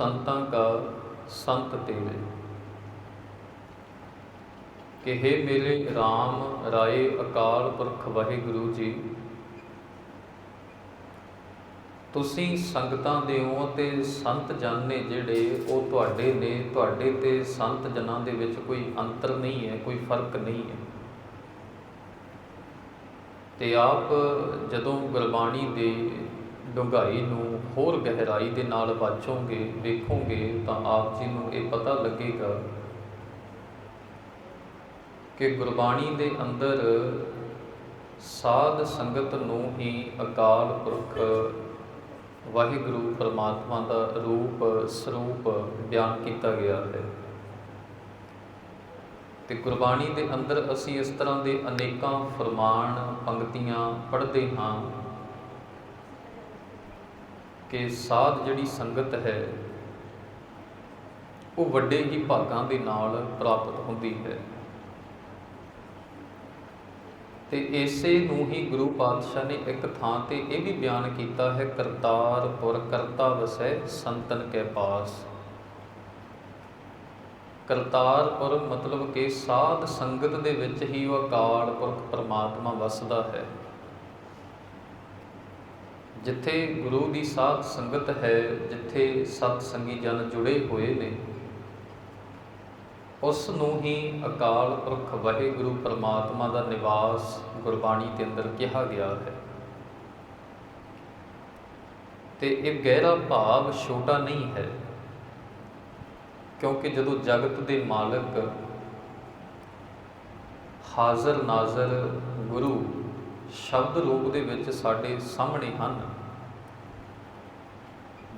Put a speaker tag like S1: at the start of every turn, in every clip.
S1: ਸੰਤਾਂ ਕਾ ਸੰਤ ਤੇਰੇ। ਕਿ हे RAM ਰਾਏ ਅਕਾਲ ਪੁਰਖ ਵਾਹਿਗੁਰੂ ਜੀ, ਤੁਸੀਂ ਸੰਗਤਾਂ ਦੇ ਹੋ ਅਤੇ ਸੰਤ ਜਨ ਨੇ ਜਿਹੜੇ ਉਹ ਤੁਹਾਡੇ ਨੇ, ਤੁਹਾਡੇ ਤੇ ਸੰਤ ਜਨਾਂ ਦੇ ਵਿੱਚ ਕੋਈ ਅੰਤਰ ਨਹੀਂ ਹੈ, ਕੋਈ ਫ਼ਰਕ ਨਹੀਂ ਹੈ। ਤੇ ਆਪ ਜਦੋਂ ਗੁਰਬਾਣੀ ਦੇ ਡੂੰਘਾਈ ਨੂੰ ਹੋਰ ਗਹਿਰਾਈ ਦੇ ਨਾਲ ਵਾਚੋਗੇ ਵੇਖੋਗੇ ਤਾਂ ਆਪ ਜੀ ਨੂੰ ਇਹ ਪਤਾ ਲੱਗੇਗਾ ਕਿ ਗੁਰਬਾਣੀ ਦੇ ਅੰਦਰ ਸਾਧ ਸੰਗਤ ਨੂੰ ਹੀ ਅਕਾਲ ਪੁਰਖ ਵਾਹਿਗੁਰੂ ਪਰਮਾਤਮਾ ਦਾ ਰੂਪ, ਸਰੂਪ ਬਿਆਨ ਕੀਤਾ ਗਿਆ ਹੈ। ਤੇ ਗੁਰਬਾਣੀ ਦੇ ਅੰਦਰ ਅਸੀਂ ਇਸ ਤਰ੍ਹਾਂ ਦੇ ਅਨੇਕਾਂ ਫਰਮਾਨ, ਪੰਕਤੀਆਂ ਪੜ੍ਹਦੇ ਹਾਂ। ਕਿ ਸਾਧ ਜਿਹੜੀ ਸੰਗਤ ਹੈ, ਉਹ ਵੱਡੇ ਹੀ ਭਾਗਾਂ ਦੇ ਨਾਲ ਪ੍ਰਾਪਤ ਹੁੰਦੀ ਹੈ। ਤੇ ਇਸੇ ਨੂੰ ਹੀ ਗੁਰੂ ਪਾਤਸ਼ਾਹ ਨੇ ਇੱਕ ਥਾਂ ਤੇ ਇਹ ਵੀ ਬਿਆਨ ਕੀਤਾ ਹੈ ਕਰਤਾਰਪੁਰ ਕਰਤਾ ਵਸੈ ਸੰਤਨ ਕੇ ਪਾਸ। ਕਰਤਾਰਪੁਰ ਮਤਲਬ ਕਿ ਸਾਧ ਸੰਗਤ ਦੇ ਵਿੱਚ ਹੀ ਉਹ ਅਕਾਲ ਪੁਰਖ ਪਰਮਾਤਮਾ ਵਸਦਾ ਹੈ। ਜਿੱਥੇ ਗੁਰੂ ਦੀ ਸਾਧ ਸੰਗਤ ਹੈ, ਜਿੱਥੇ ਸਤ ਸੰਗੀ ਜਨ ਜੁੜੇ ਹੋਏ ਨੇ, ਉਸ ਨੂੰ ਹੀ ਅਕਾਲ ਪੁਰਖ ਵਾਹਿਗੁਰੂ ਪਰਮਾਤਮਾ ਦਾ ਨਿਵਾਸ ਗੁਰਬਾਣੀ ਦੇ ਅੰਦਰ ਕਿਹਾ ਗਿਆ ਹੈ। ਤੇ ਇਹ ਗਹਿਰਾ ਭਾਵ ਛੋਟਾ ਨਹੀਂ ਹੈ, ਕਿਉਂਕਿ ਜਦੋਂ ਜਗਤ ਦੇ ਮਾਲਕ ਹਾਜ਼ਰ ਨਾਜ਼ਰ ਗੁਰੂ ਸ਼ਬਦ ਰੂਪ ਦੇ ਵਿੱਚ ਸਾਡੇ ਸਾਹਮਣੇ ਹਨ।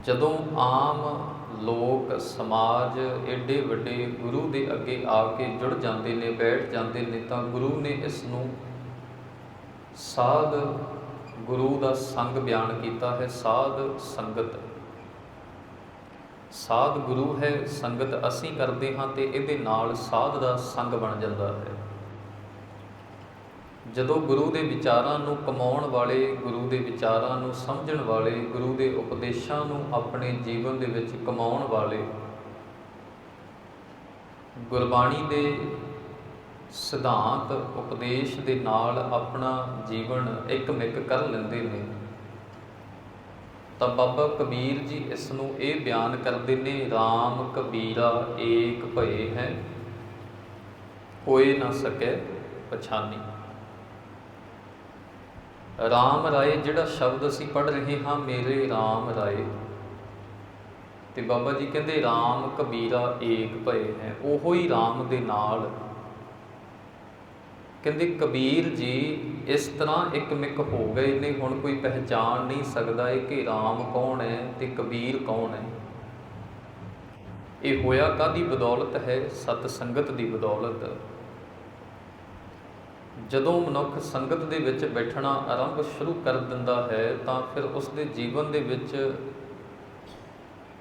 S1: ਜਦੋਂ ਆਮ ਲੋਕ ਸਮਾਜ ਏਡੇ ਵੱਡੇ ਗੁਰੂ ਦੇ ਅੱਗੇ ਆ ਕੇ ਜੁੜ ਜਾਂਦੇ ਨੇ, ਬੈਠ ਜਾਂਦੇ ਨੇ, ਤਾਂ ਗੁਰੂ ਨੇ ਇਸ ਨੂੰ ਸਾਧ ਗੁਰੂ ਦਾ ਸੰਗ ਬਿਆਨ ਕੀਤਾ ਹੈ, ਸਾਧ ਸੰਗਤ। ਸਾਧ ਗੁਰੂ ਹੈ, ਸੰਗਤ ਅਸੀਂ ਕਰਦੇ ਹਾਂ ਤੇ ਇਹਦੇ ਨਾਲ ਸਾਧ ਦਾ ਸੰਗ ਬਣ ਜਾਂਦਾ ਹੈ। ਜਦੋਂ ਗੁਰੂ ਦੇ ਵਿਚਾਰਾਂ ਨੂੰ ਕਮਾਉਣ ਵਾਲੇ, ਗੁਰੂ ਦੇ ਵਿਚਾਰਾਂ ਨੂੰ ਸਮਝਣ ਵਾਲੇ, ਗੁਰੂ ਦੇ ਉਪਦੇਸ਼ਾਂ ਨੂੰ ਆਪਣੇ ਜੀਵਨ ਦੇ ਵਿੱਚ ਕਮਾਉਣ ਵਾਲੇ, ਗੁਰਬਾਣੀ ਦੇ ਸਿਧਾਂਤ, ਉਪਦੇਸ਼ ਦੇ ਨਾਲ ਆਪਣਾ ਜੀਵਨ ਇੱਕਮਿਕ ਕਰ ਲੈਂਦੇ ਨੇ, ਤਾਂ ਬਾਬਾ ਕਬੀਰ ਜੀ ਇਸ ਨੂੰ ਇਹ ਬਿਆਨ ਕਰਦੇ ਨੇ RAM ਕਬੀਰਾ ਏਕ ਭਏ ਹੈ ਹੋਏ ਨਾ ਸਕੇ ਪਛਾਨੀ। RAM ਰਾਏ ਜਿਹੜਾ ਸ਼ਬਦ ਅਸੀਂ ਪੜ੍ਹ ਰਹੇ ਹਾਂ, ਮੇਰੇ RAM ਰਾਏ। ਤੇ ਬਾਬਾ ਜੀ ਕਹਿੰਦੇ RAM ਕਬੀਰਾ ਏਕ ਭਏ ਹੈ, ਉਹੋ ਹੀ RAM ਦੇ ਨਾਲ। ਕਹਿੰਦੇ, ਕਬੀਰ ਜੀ, ਇਸ ਤਰ੍ਹਾਂ ਇੱਕ ਮਿਕ ਹੋ ਗਏ ਨੇ, ਹੁਣ ਕੋਈ ਪਹਿਚਾਨ ਨਹੀਂ ਸਕਦਾ ਇਹ ਕਿ RAM ਕੌਣ ਹੈ ਤੇ ਕਬੀਰ ਕੌਣ ਹੈ। ਇਹ ਹੋਇਆ ਕਾਦੀ ਬਦੌਲਤ ਹੈ? ਸਤ ਸੰਗਤ ਦੀ ਬਦੌਲਤ। ਜਦੋਂ ਮਨੁੱਖ ਸੰਗਤ ਦੇ ਵਿੱਚ ਬੈਠਣਾ ਆਰੰਭ ਸ਼ੁਰੂ ਕਰ ਦਿੰਦਾ ਹੈ, ਤਾਂ ਫਿਰ ਉਸ ਦੇ ਜੀਵਨ ਦੇ ਵਿੱਚ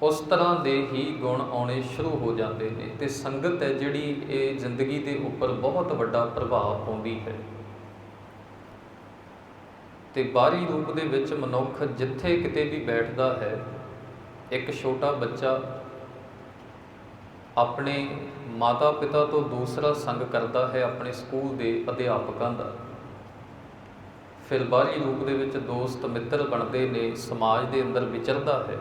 S1: ਉਸ ਤਰ੍ਹਾਂ ਦੇ ਹੀ ਗੁਣ ਆਉਣੇ ਸ਼ੁਰੂ ਹੋ ਜਾਂਦੇ ਨੇ ਤੇ ਸੰਗਤ ਹੈ ਜਿਹੜੀ ਇਹ ਜ਼ਿੰਦਗੀ ਦੇ ਉੱਪਰ ਬਹੁਤ ਵੱਡਾ ਪ੍ਰਭਾਵ ਪਾਉਂਦੀ ਹੈ। ਤੇ ਬਾਹਰੀ ਰੂਪ ਦੇ ਵਿੱਚ ਮਨੁੱਖ ਜਿੱਥੇ ਕਿਤੇ ਵੀ ਬੈਠਦਾ ਹੈ, ਇੱਕ ਛੋਟਾ ਬੱਚਾ ਆਪਣੇ ਮਾਤਾ ਪਿਤਾ ਤੋਂ ਦੂਸਰਾ ਸੰਗ ਕਰਦਾ ਹੈ ਆਪਣੇ ਸਕੂਲ ਦੇ ਅਧਿਆਪਕਾਂ ਦਾ। ਫਿਰ ਬਾਹਰੀ ਰੂਪ ਦੇ ਵਿੱਚ ਦੋਸਤ ਮਿੱਤਰ ਬਣਦੇ ਨੇ, ਸਮਾਜ ਦੇ ਅੰਦਰ ਵਿਚਰਦਾ ਹੈ।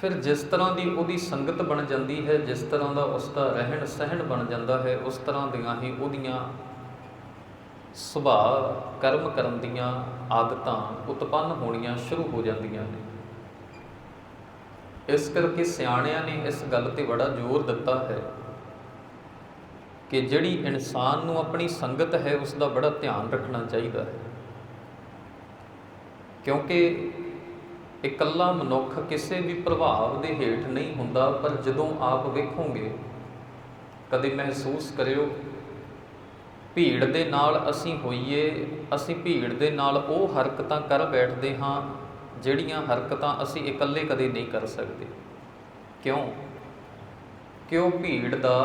S1: ਫਿਰ ਜਿਸ ਤਰ੍ਹਾਂ ਦੀ ਉਹਦੀ ਸੰਗਤ ਬਣ ਜਾਂਦੀ ਹੈ, ਜਿਸ ਤਰ੍ਹਾਂ ਦਾ ਉਸ ਦਾ ਰਹਿਣ ਸਹਿਣ ਬਣ ਜਾਂਦਾ ਹੈ, ਉਸ ਤਰ੍ਹਾਂ ਦੀਆਂ ਹੀ ਉਹਦੀਆਂ ਸੁਭਾਅ ਕਰਮ ਕਰਨ ਦੀਆਂ ਆਦਤਾਂ ਉਤਪੰਨ ਹੋਣੀਆਂ ਸ਼ੁਰੂ ਹੋ ਜਾਂਦੀਆਂ ਨੇ। ਇਸ ਕਰਕੇ ਸਿਆਣਿਆਂ ਨੇ ਇਸ ਗੱਲ ਤੇ ਬੜਾ ਜ਼ੋਰ ਦਿੱਤਾ ਹੈ ਕਿ ਜਿਹੜੀ ਇਨਸਾਨ ਨੂੰ ਆਪਣੀ ਸੰਗਤ ਹੈ, ਉਸ ਦਾ ਬੜਾ ਧਿਆਨ ਰੱਖਣਾ ਚਾਹੀਦਾ ਹੈ। ਕਿਉਂਕਿ ਇਕੱਲਾ ਮਨੁੱਖ ਕਿਸੇ ਵੀ ਪ੍ਰਭਾਵ ਦੇ ਹੇਠ ਨਹੀਂ ਹੁੰਦਾ, ਪਰ ਜਦੋਂ ਆਪ ਵੇਖੋਗੇ, ਕਦੇ ਮਹਿਸੂਸ ਕਰਿਓ, ਭੀੜ ਦੇ ਨਾਲ ਅਸੀਂ ਹੋਈਏ, ਅਸੀਂ ਭੀੜ ਦੇ ਨਾਲ ਉਹ ਹਰਕਤਾਂ ਕਰ ਬੈਠਦੇ ਹਾਂ ਜਿਹੜੀਆਂ ਹਰਕਤਾਂ ਅਸੀਂ ਇਕੱਲੇ ਕਦੇ ਨਹੀਂ ਕਰ ਸਕਦੇ। ਕਿਉਂ? ਕਿਉਂ ਭੀੜ ਦਾ,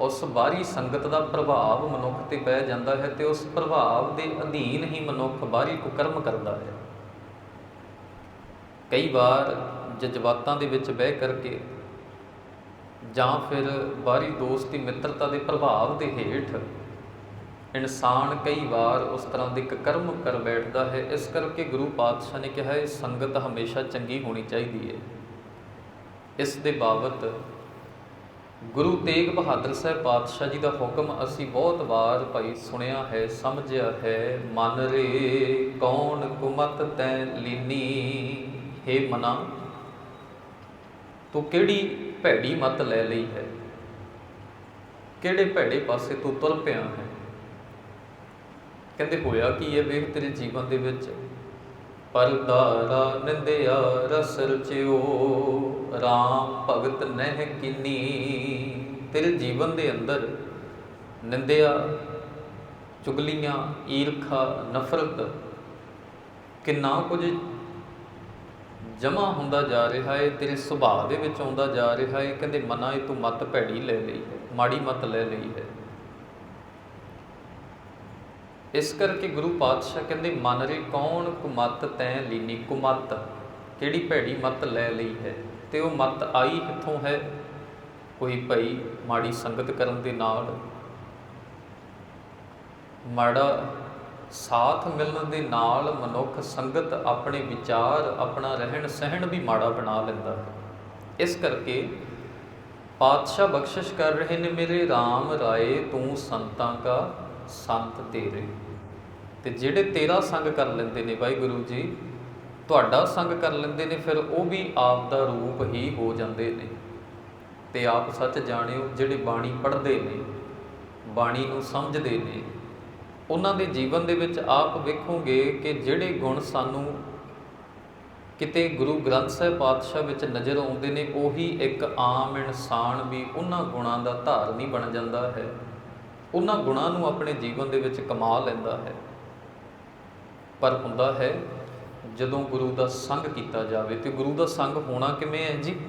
S1: ਉਸ ਬਾਹਰੀ ਸੰਗਤ ਦਾ ਪ੍ਰਭਾਵ ਮਨੁੱਖ ਤੇ ਪੈ ਜਾਂਦਾ ਹੈ ਤੇ ਉਸ ਪ੍ਰਭਾਵ ਦੇ ਅਧੀਨ ਹੀ ਮਨੁੱਖ ਬਾਹਰੀ ਕੁਕਰਮ ਕਰਦਾ ਹੈ। ਕਈ ਵਾਰ ਜਜ਼ਬਾਤਾਂ ਦੇ ਵਿੱਚ ਬਹਿ ਕਰਕੇ ਜਾਂ ਫਿਰ ਬਾਹਰੀ ਦੋਸਤੀ ਮਿੱਤਰਤਾ ਦੇ ਪ੍ਰਭਾਵ ਦੇ ਹੇਠ ਇਨਸਾਨ ਕਈ ਵਾਰ ਉਸ ਤਰ੍ਹਾਂ ਦੇ ਇੱਕ ਕਰਮ ਕਰ ਬੈਠਦਾ ਹੈ, ਇਸ ਕਰਕੇ ਗੁਰੂ ਪਾਤਸ਼ਾਹ ਨੇ ਕਿਹਾ, ਇਹ ਸੰਗਤ ਹਮੇਸ਼ਾ ਚੰਗੀ ਹੋਣੀ ਚਾਹੀਦੀ ਹੈ। ਇਸ ਦੇ ਬਾਬਤ ਗੁਰੂ ਤੇਗ ਬਹਾਦਰ ਸਾਹਿਬ ਪਾਤਸ਼ਾਹ ਜੀ ਦਾ ਹੁਕਮ ਅਸੀਂ ਬਹੁਤ ਵਾਰ ਭਾਈ ਸੁਣਿਆ ਹੈ, ਸਮਝਿਆ ਹੈ। ਮਨ ਰੇ ਕੌਣ ਕੁਮਤ ਤੈ ਲੀਨੀ, ਹੇ ਮਨਾ, ਤੂੰ ਕਿਹੜੀ ਭੈੜੀ ਮਤ ਲੈ ਲਈ ਹੈ? ਕਿਹੜੇ ਭੈੜੇ ਪਾਸੇ ਤੂੰ ਤੁਰ ਪਿਆ ਹੈ? ਕਹਿੰਦੇ ਹੋਇਆ ਕੀ ਹੈ ਵੇਖ ਤੇਰੇ ਜੀਵਨ ਦੇ ਵਿੱਚ? ਪਰਦਾਰਾ ਨਿੰਦਿਆ ਰਸ ਰਚਿਓ RAM ਭਗਤ ਨਹਿ ਕਿਨੀ। ਤੇਰੇ ਜੀਵਨ ਦੇ ਅੰਦਰ ਨਿੰਦਿਆ, ਚੁਗਲੀਆਂ, ਈਰਖਾ, ਨਫ਼ਰਤ ਕਿੰਨਾ ਕੁਝ ਜਮਾ ਹੁੰਦਾ ਜਾ ਰਿਹਾ ਹੈ, ਤੇਰੇ ਸੁਭਾਅ ਦੇ ਵਿੱਚ ਆਉਂਦਾ ਜਾ ਰਿਹਾ ਹੈ। ਕਹਿੰਦੇ ਮਨਾ ਇਹ ਤੂੰ ਮਤ ਭੈੜੀ ਲੈ ਲਈ ਹੈ ਮਾੜੀ ਮਤ ਲੈ ਲਈ ਹੈ। ਇਸ ਕਰਕੇ ਗੁਰੂ ਪਾਤਸ਼ਾਹ ਕਹਿੰਦੇ, ਮਨ ਰੇ ਕੌਣ ਕੁਮਤ ਤੈ ਲੀਨੀ ਕੁਮਤ? ਕਿਹੜੀ ਭੈੜੀ ਮਤ ਲੈ ਲਈ ਹੈ? ਤੇ ਉਹ ਮਤ ਆਈ ਕਿੱਥੋਂ ਹੈ? ਕੋਈ ਭਈ ਮਾੜੀ ਸੰਗਤ ਕਰਨ ਦੇ ਨਾਲ। ਮਾੜਾ ਸਾਥ ਮਿਲਣ ਦੇ ਨਾਲ ਮਨੁੱਖ ਸੰਗਤ ਆਪਣੇ ਵਿਚਾਰ, ਆਪਣਾ ਰਹਿਣ ਸਹਿਣ ਵੀ ਮਾੜਾ ਬਣਾ ਲੈਂਦਾ ਇਸ ਕਰਕੇ ਪਾਤਸ਼ਾਹ ਬਖਸ਼ਿਸ਼ ਕਰ ਰਹੇ ਨੇ, ਮੇਰੇ RAM ਰਾਏ, ਤੂੰ ਸੰਤਾਂ ਕਾ ਸੰਤ ਤੇਰੇ। ਤੇ ਜਿਹੜੇ ਤੇਰਾ ਸੰਗ ਕਰ ਲੈਂਦੇ ਨੇ ਵਾਹਿਗੁਰੂ ਜੀ, ਤੁਹਾਡਾ ਸੰਗ ਕਰ ਲੈਂਦੇ ਨੇ, ਫਿਰ ਉਹ ਵੀ ਆਪ ਦਾ ਰੂਪ ਹੀ ਹੋ ਜਾਂਦੇ ਨੇ। ਤੇ ਆਪ ਸੱਚ ਜਾਣਿਓ, ਜਿਹੜੇ ਬਾਣੀ ਪੜ੍ਹਦੇ ਨੇ, ਬਾਣੀ ਨੂੰ ਸਮਝਦੇ ਨੇ, ਉਹਨਾਂ ਦੇ ਜੀਵਨ ਦੇ ਵਿੱਚ ਆਪ ਵੇਖੋਗੇ ਕਿ ਜਿਹੜੇ ਗੁਣ ਸਾਨੂੰ ਕਿਤੇ ਗੁਰੂ ਗ੍ਰੰਥ ਸਾਹਿਬ ਪਾਤਸ਼ਾਹ ਵਿੱਚ ਨਜ਼ਰ ਆਉਂਦੇ ਨੇ, ਉਹੀ ਇੱਕ ਆਮ ਇਨਸਾਨ ਵੀ ਉਹਨਾਂ ਗੁਣਾਂ ਦਾ ਧਾਰਨੀ ਬਣ ਜਾਂਦਾ ਹੈ। ਉਹਨਾਂ ਗੁਣਾਂ ਨੂੰ ਆਪਣੇ ਜੀਵਨ ਦੇ ਵਿੱਚ ਕਮਾ ਲੈਂਦਾ ਹੈ। ਪਰ ਹੁੰਦਾ ਹੈ, ਜਦੋਂ ਗੁਰੂ ਦਾ ਸੰਗ ਕੀਤਾ ਜਾਵੇ, ਤੇ ਗੁਰੂ ਦਾ ਸੰਗ ਹੋਣਾ ਕਿਵੇਂ ਹੈ ਜੀ?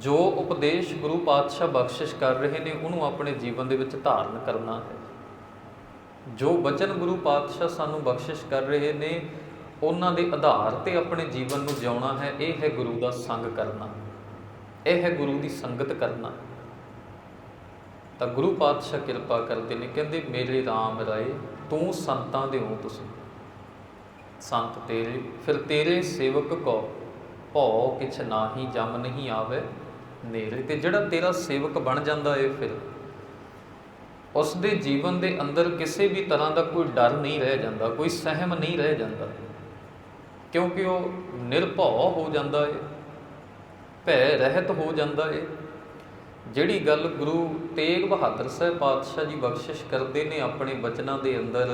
S1: ਜੋ ਉਪਦੇਸ਼ ਗੁਰੂ ਪਾਤਸ਼ਾਹ ਬਖਸ਼ਿਸ਼ ਕਰ ਰਹੇ ਨੇ, ਉਹਨੂੰ ਆਪਣੇ ਜੀਵਨ ਦੇ ਵਿੱਚ ਧਾਰਨ ਕਰਨਾ ਹੈ। ਜੋ ਬਚਨ ਗੁਰੂ ਪਾਤਸ਼ਾਹ ਸਾਨੂੰ ਬਖਸ਼ਿਸ਼ ਕਰ ਰਹੇ ਨੇ, ਉਹਨਾਂ ਦੇ ਆਧਾਰ ਤੇ ਆਪਣੇ ਜੀਵਨ ਨੂੰ ਜਿਉਣਾ ਹੈ, ਇਹ ਹੈ ਗੁਰੂ ਦਾ ਸੰਗ ਕਰਨਾ। ਇਹ ਹੈ ਗੁਰੂ ਦੀ ਸੰਗਤ ਕਰਨਾ। ਤਾਂ ਗੁਰੂ ਪਾਤਸ਼ਾਹ ਕਿਰਪਾ ਕਰਦੇ ਨੇ, ਕਹਿੰਦੇ, ਮੇਰੇ RAM ਰਾਏ, ਤੂੰ ਸੰਤਾਂ ਦੇ ਹੋ ਤੁਸੀਂ। ਸੰਤ ਤੇਰੇ, ਫਿਰ ਤੇਰੇ ਸੇਵਕ ਕੋ ਭਉ ਕਿਛ ਨਾਹੀ ਜਮ ਨਹੀਂ ਆਵੇ। ਨੇਰੇ ਤੇ ਜਿਹੜਾ ਤੇਰਾ ਸੇਵਕ ਬਣ ਜਾਂਦਾ ਏ ਫਿਰ ਉਸ ਦੇ ਜੀਵਨ ਦੇ ਅੰਦਰ ਕਿਸੇ ਵੀ ਤਰ੍ਹਾਂ ਦਾ ਕੋਈ ਡਰ ਨਹੀਂ ਰਹਿ ਜਾਂਦਾ, ਕੋਈ ਸਹਿਮ ਨਹੀਂ ਰਹਿ ਜਾਂਦਾ, ਕਿਉਂਕਿ ਉਹ ਨਿਰਭਉ ਹੋ ਜਾਂਦਾ ਏ, ਭੈ ਰਹਿਤ ਹੋ ਜਾਂਦਾ ਏ। ਜਿਹੜੀ ਗੱਲ ਗੁਰੂ ਤੇਗ ਬਹਾਦਰ ਸਾਹਿਬ ਪਾਤਸ਼ਾਹ ਜੀ ਬਖਸ਼ਿਸ਼ ਕਰਦੇ ਨੇ ਆਪਣੇ ਬਚਨਾਂ ਦੇ ਅੰਦਰ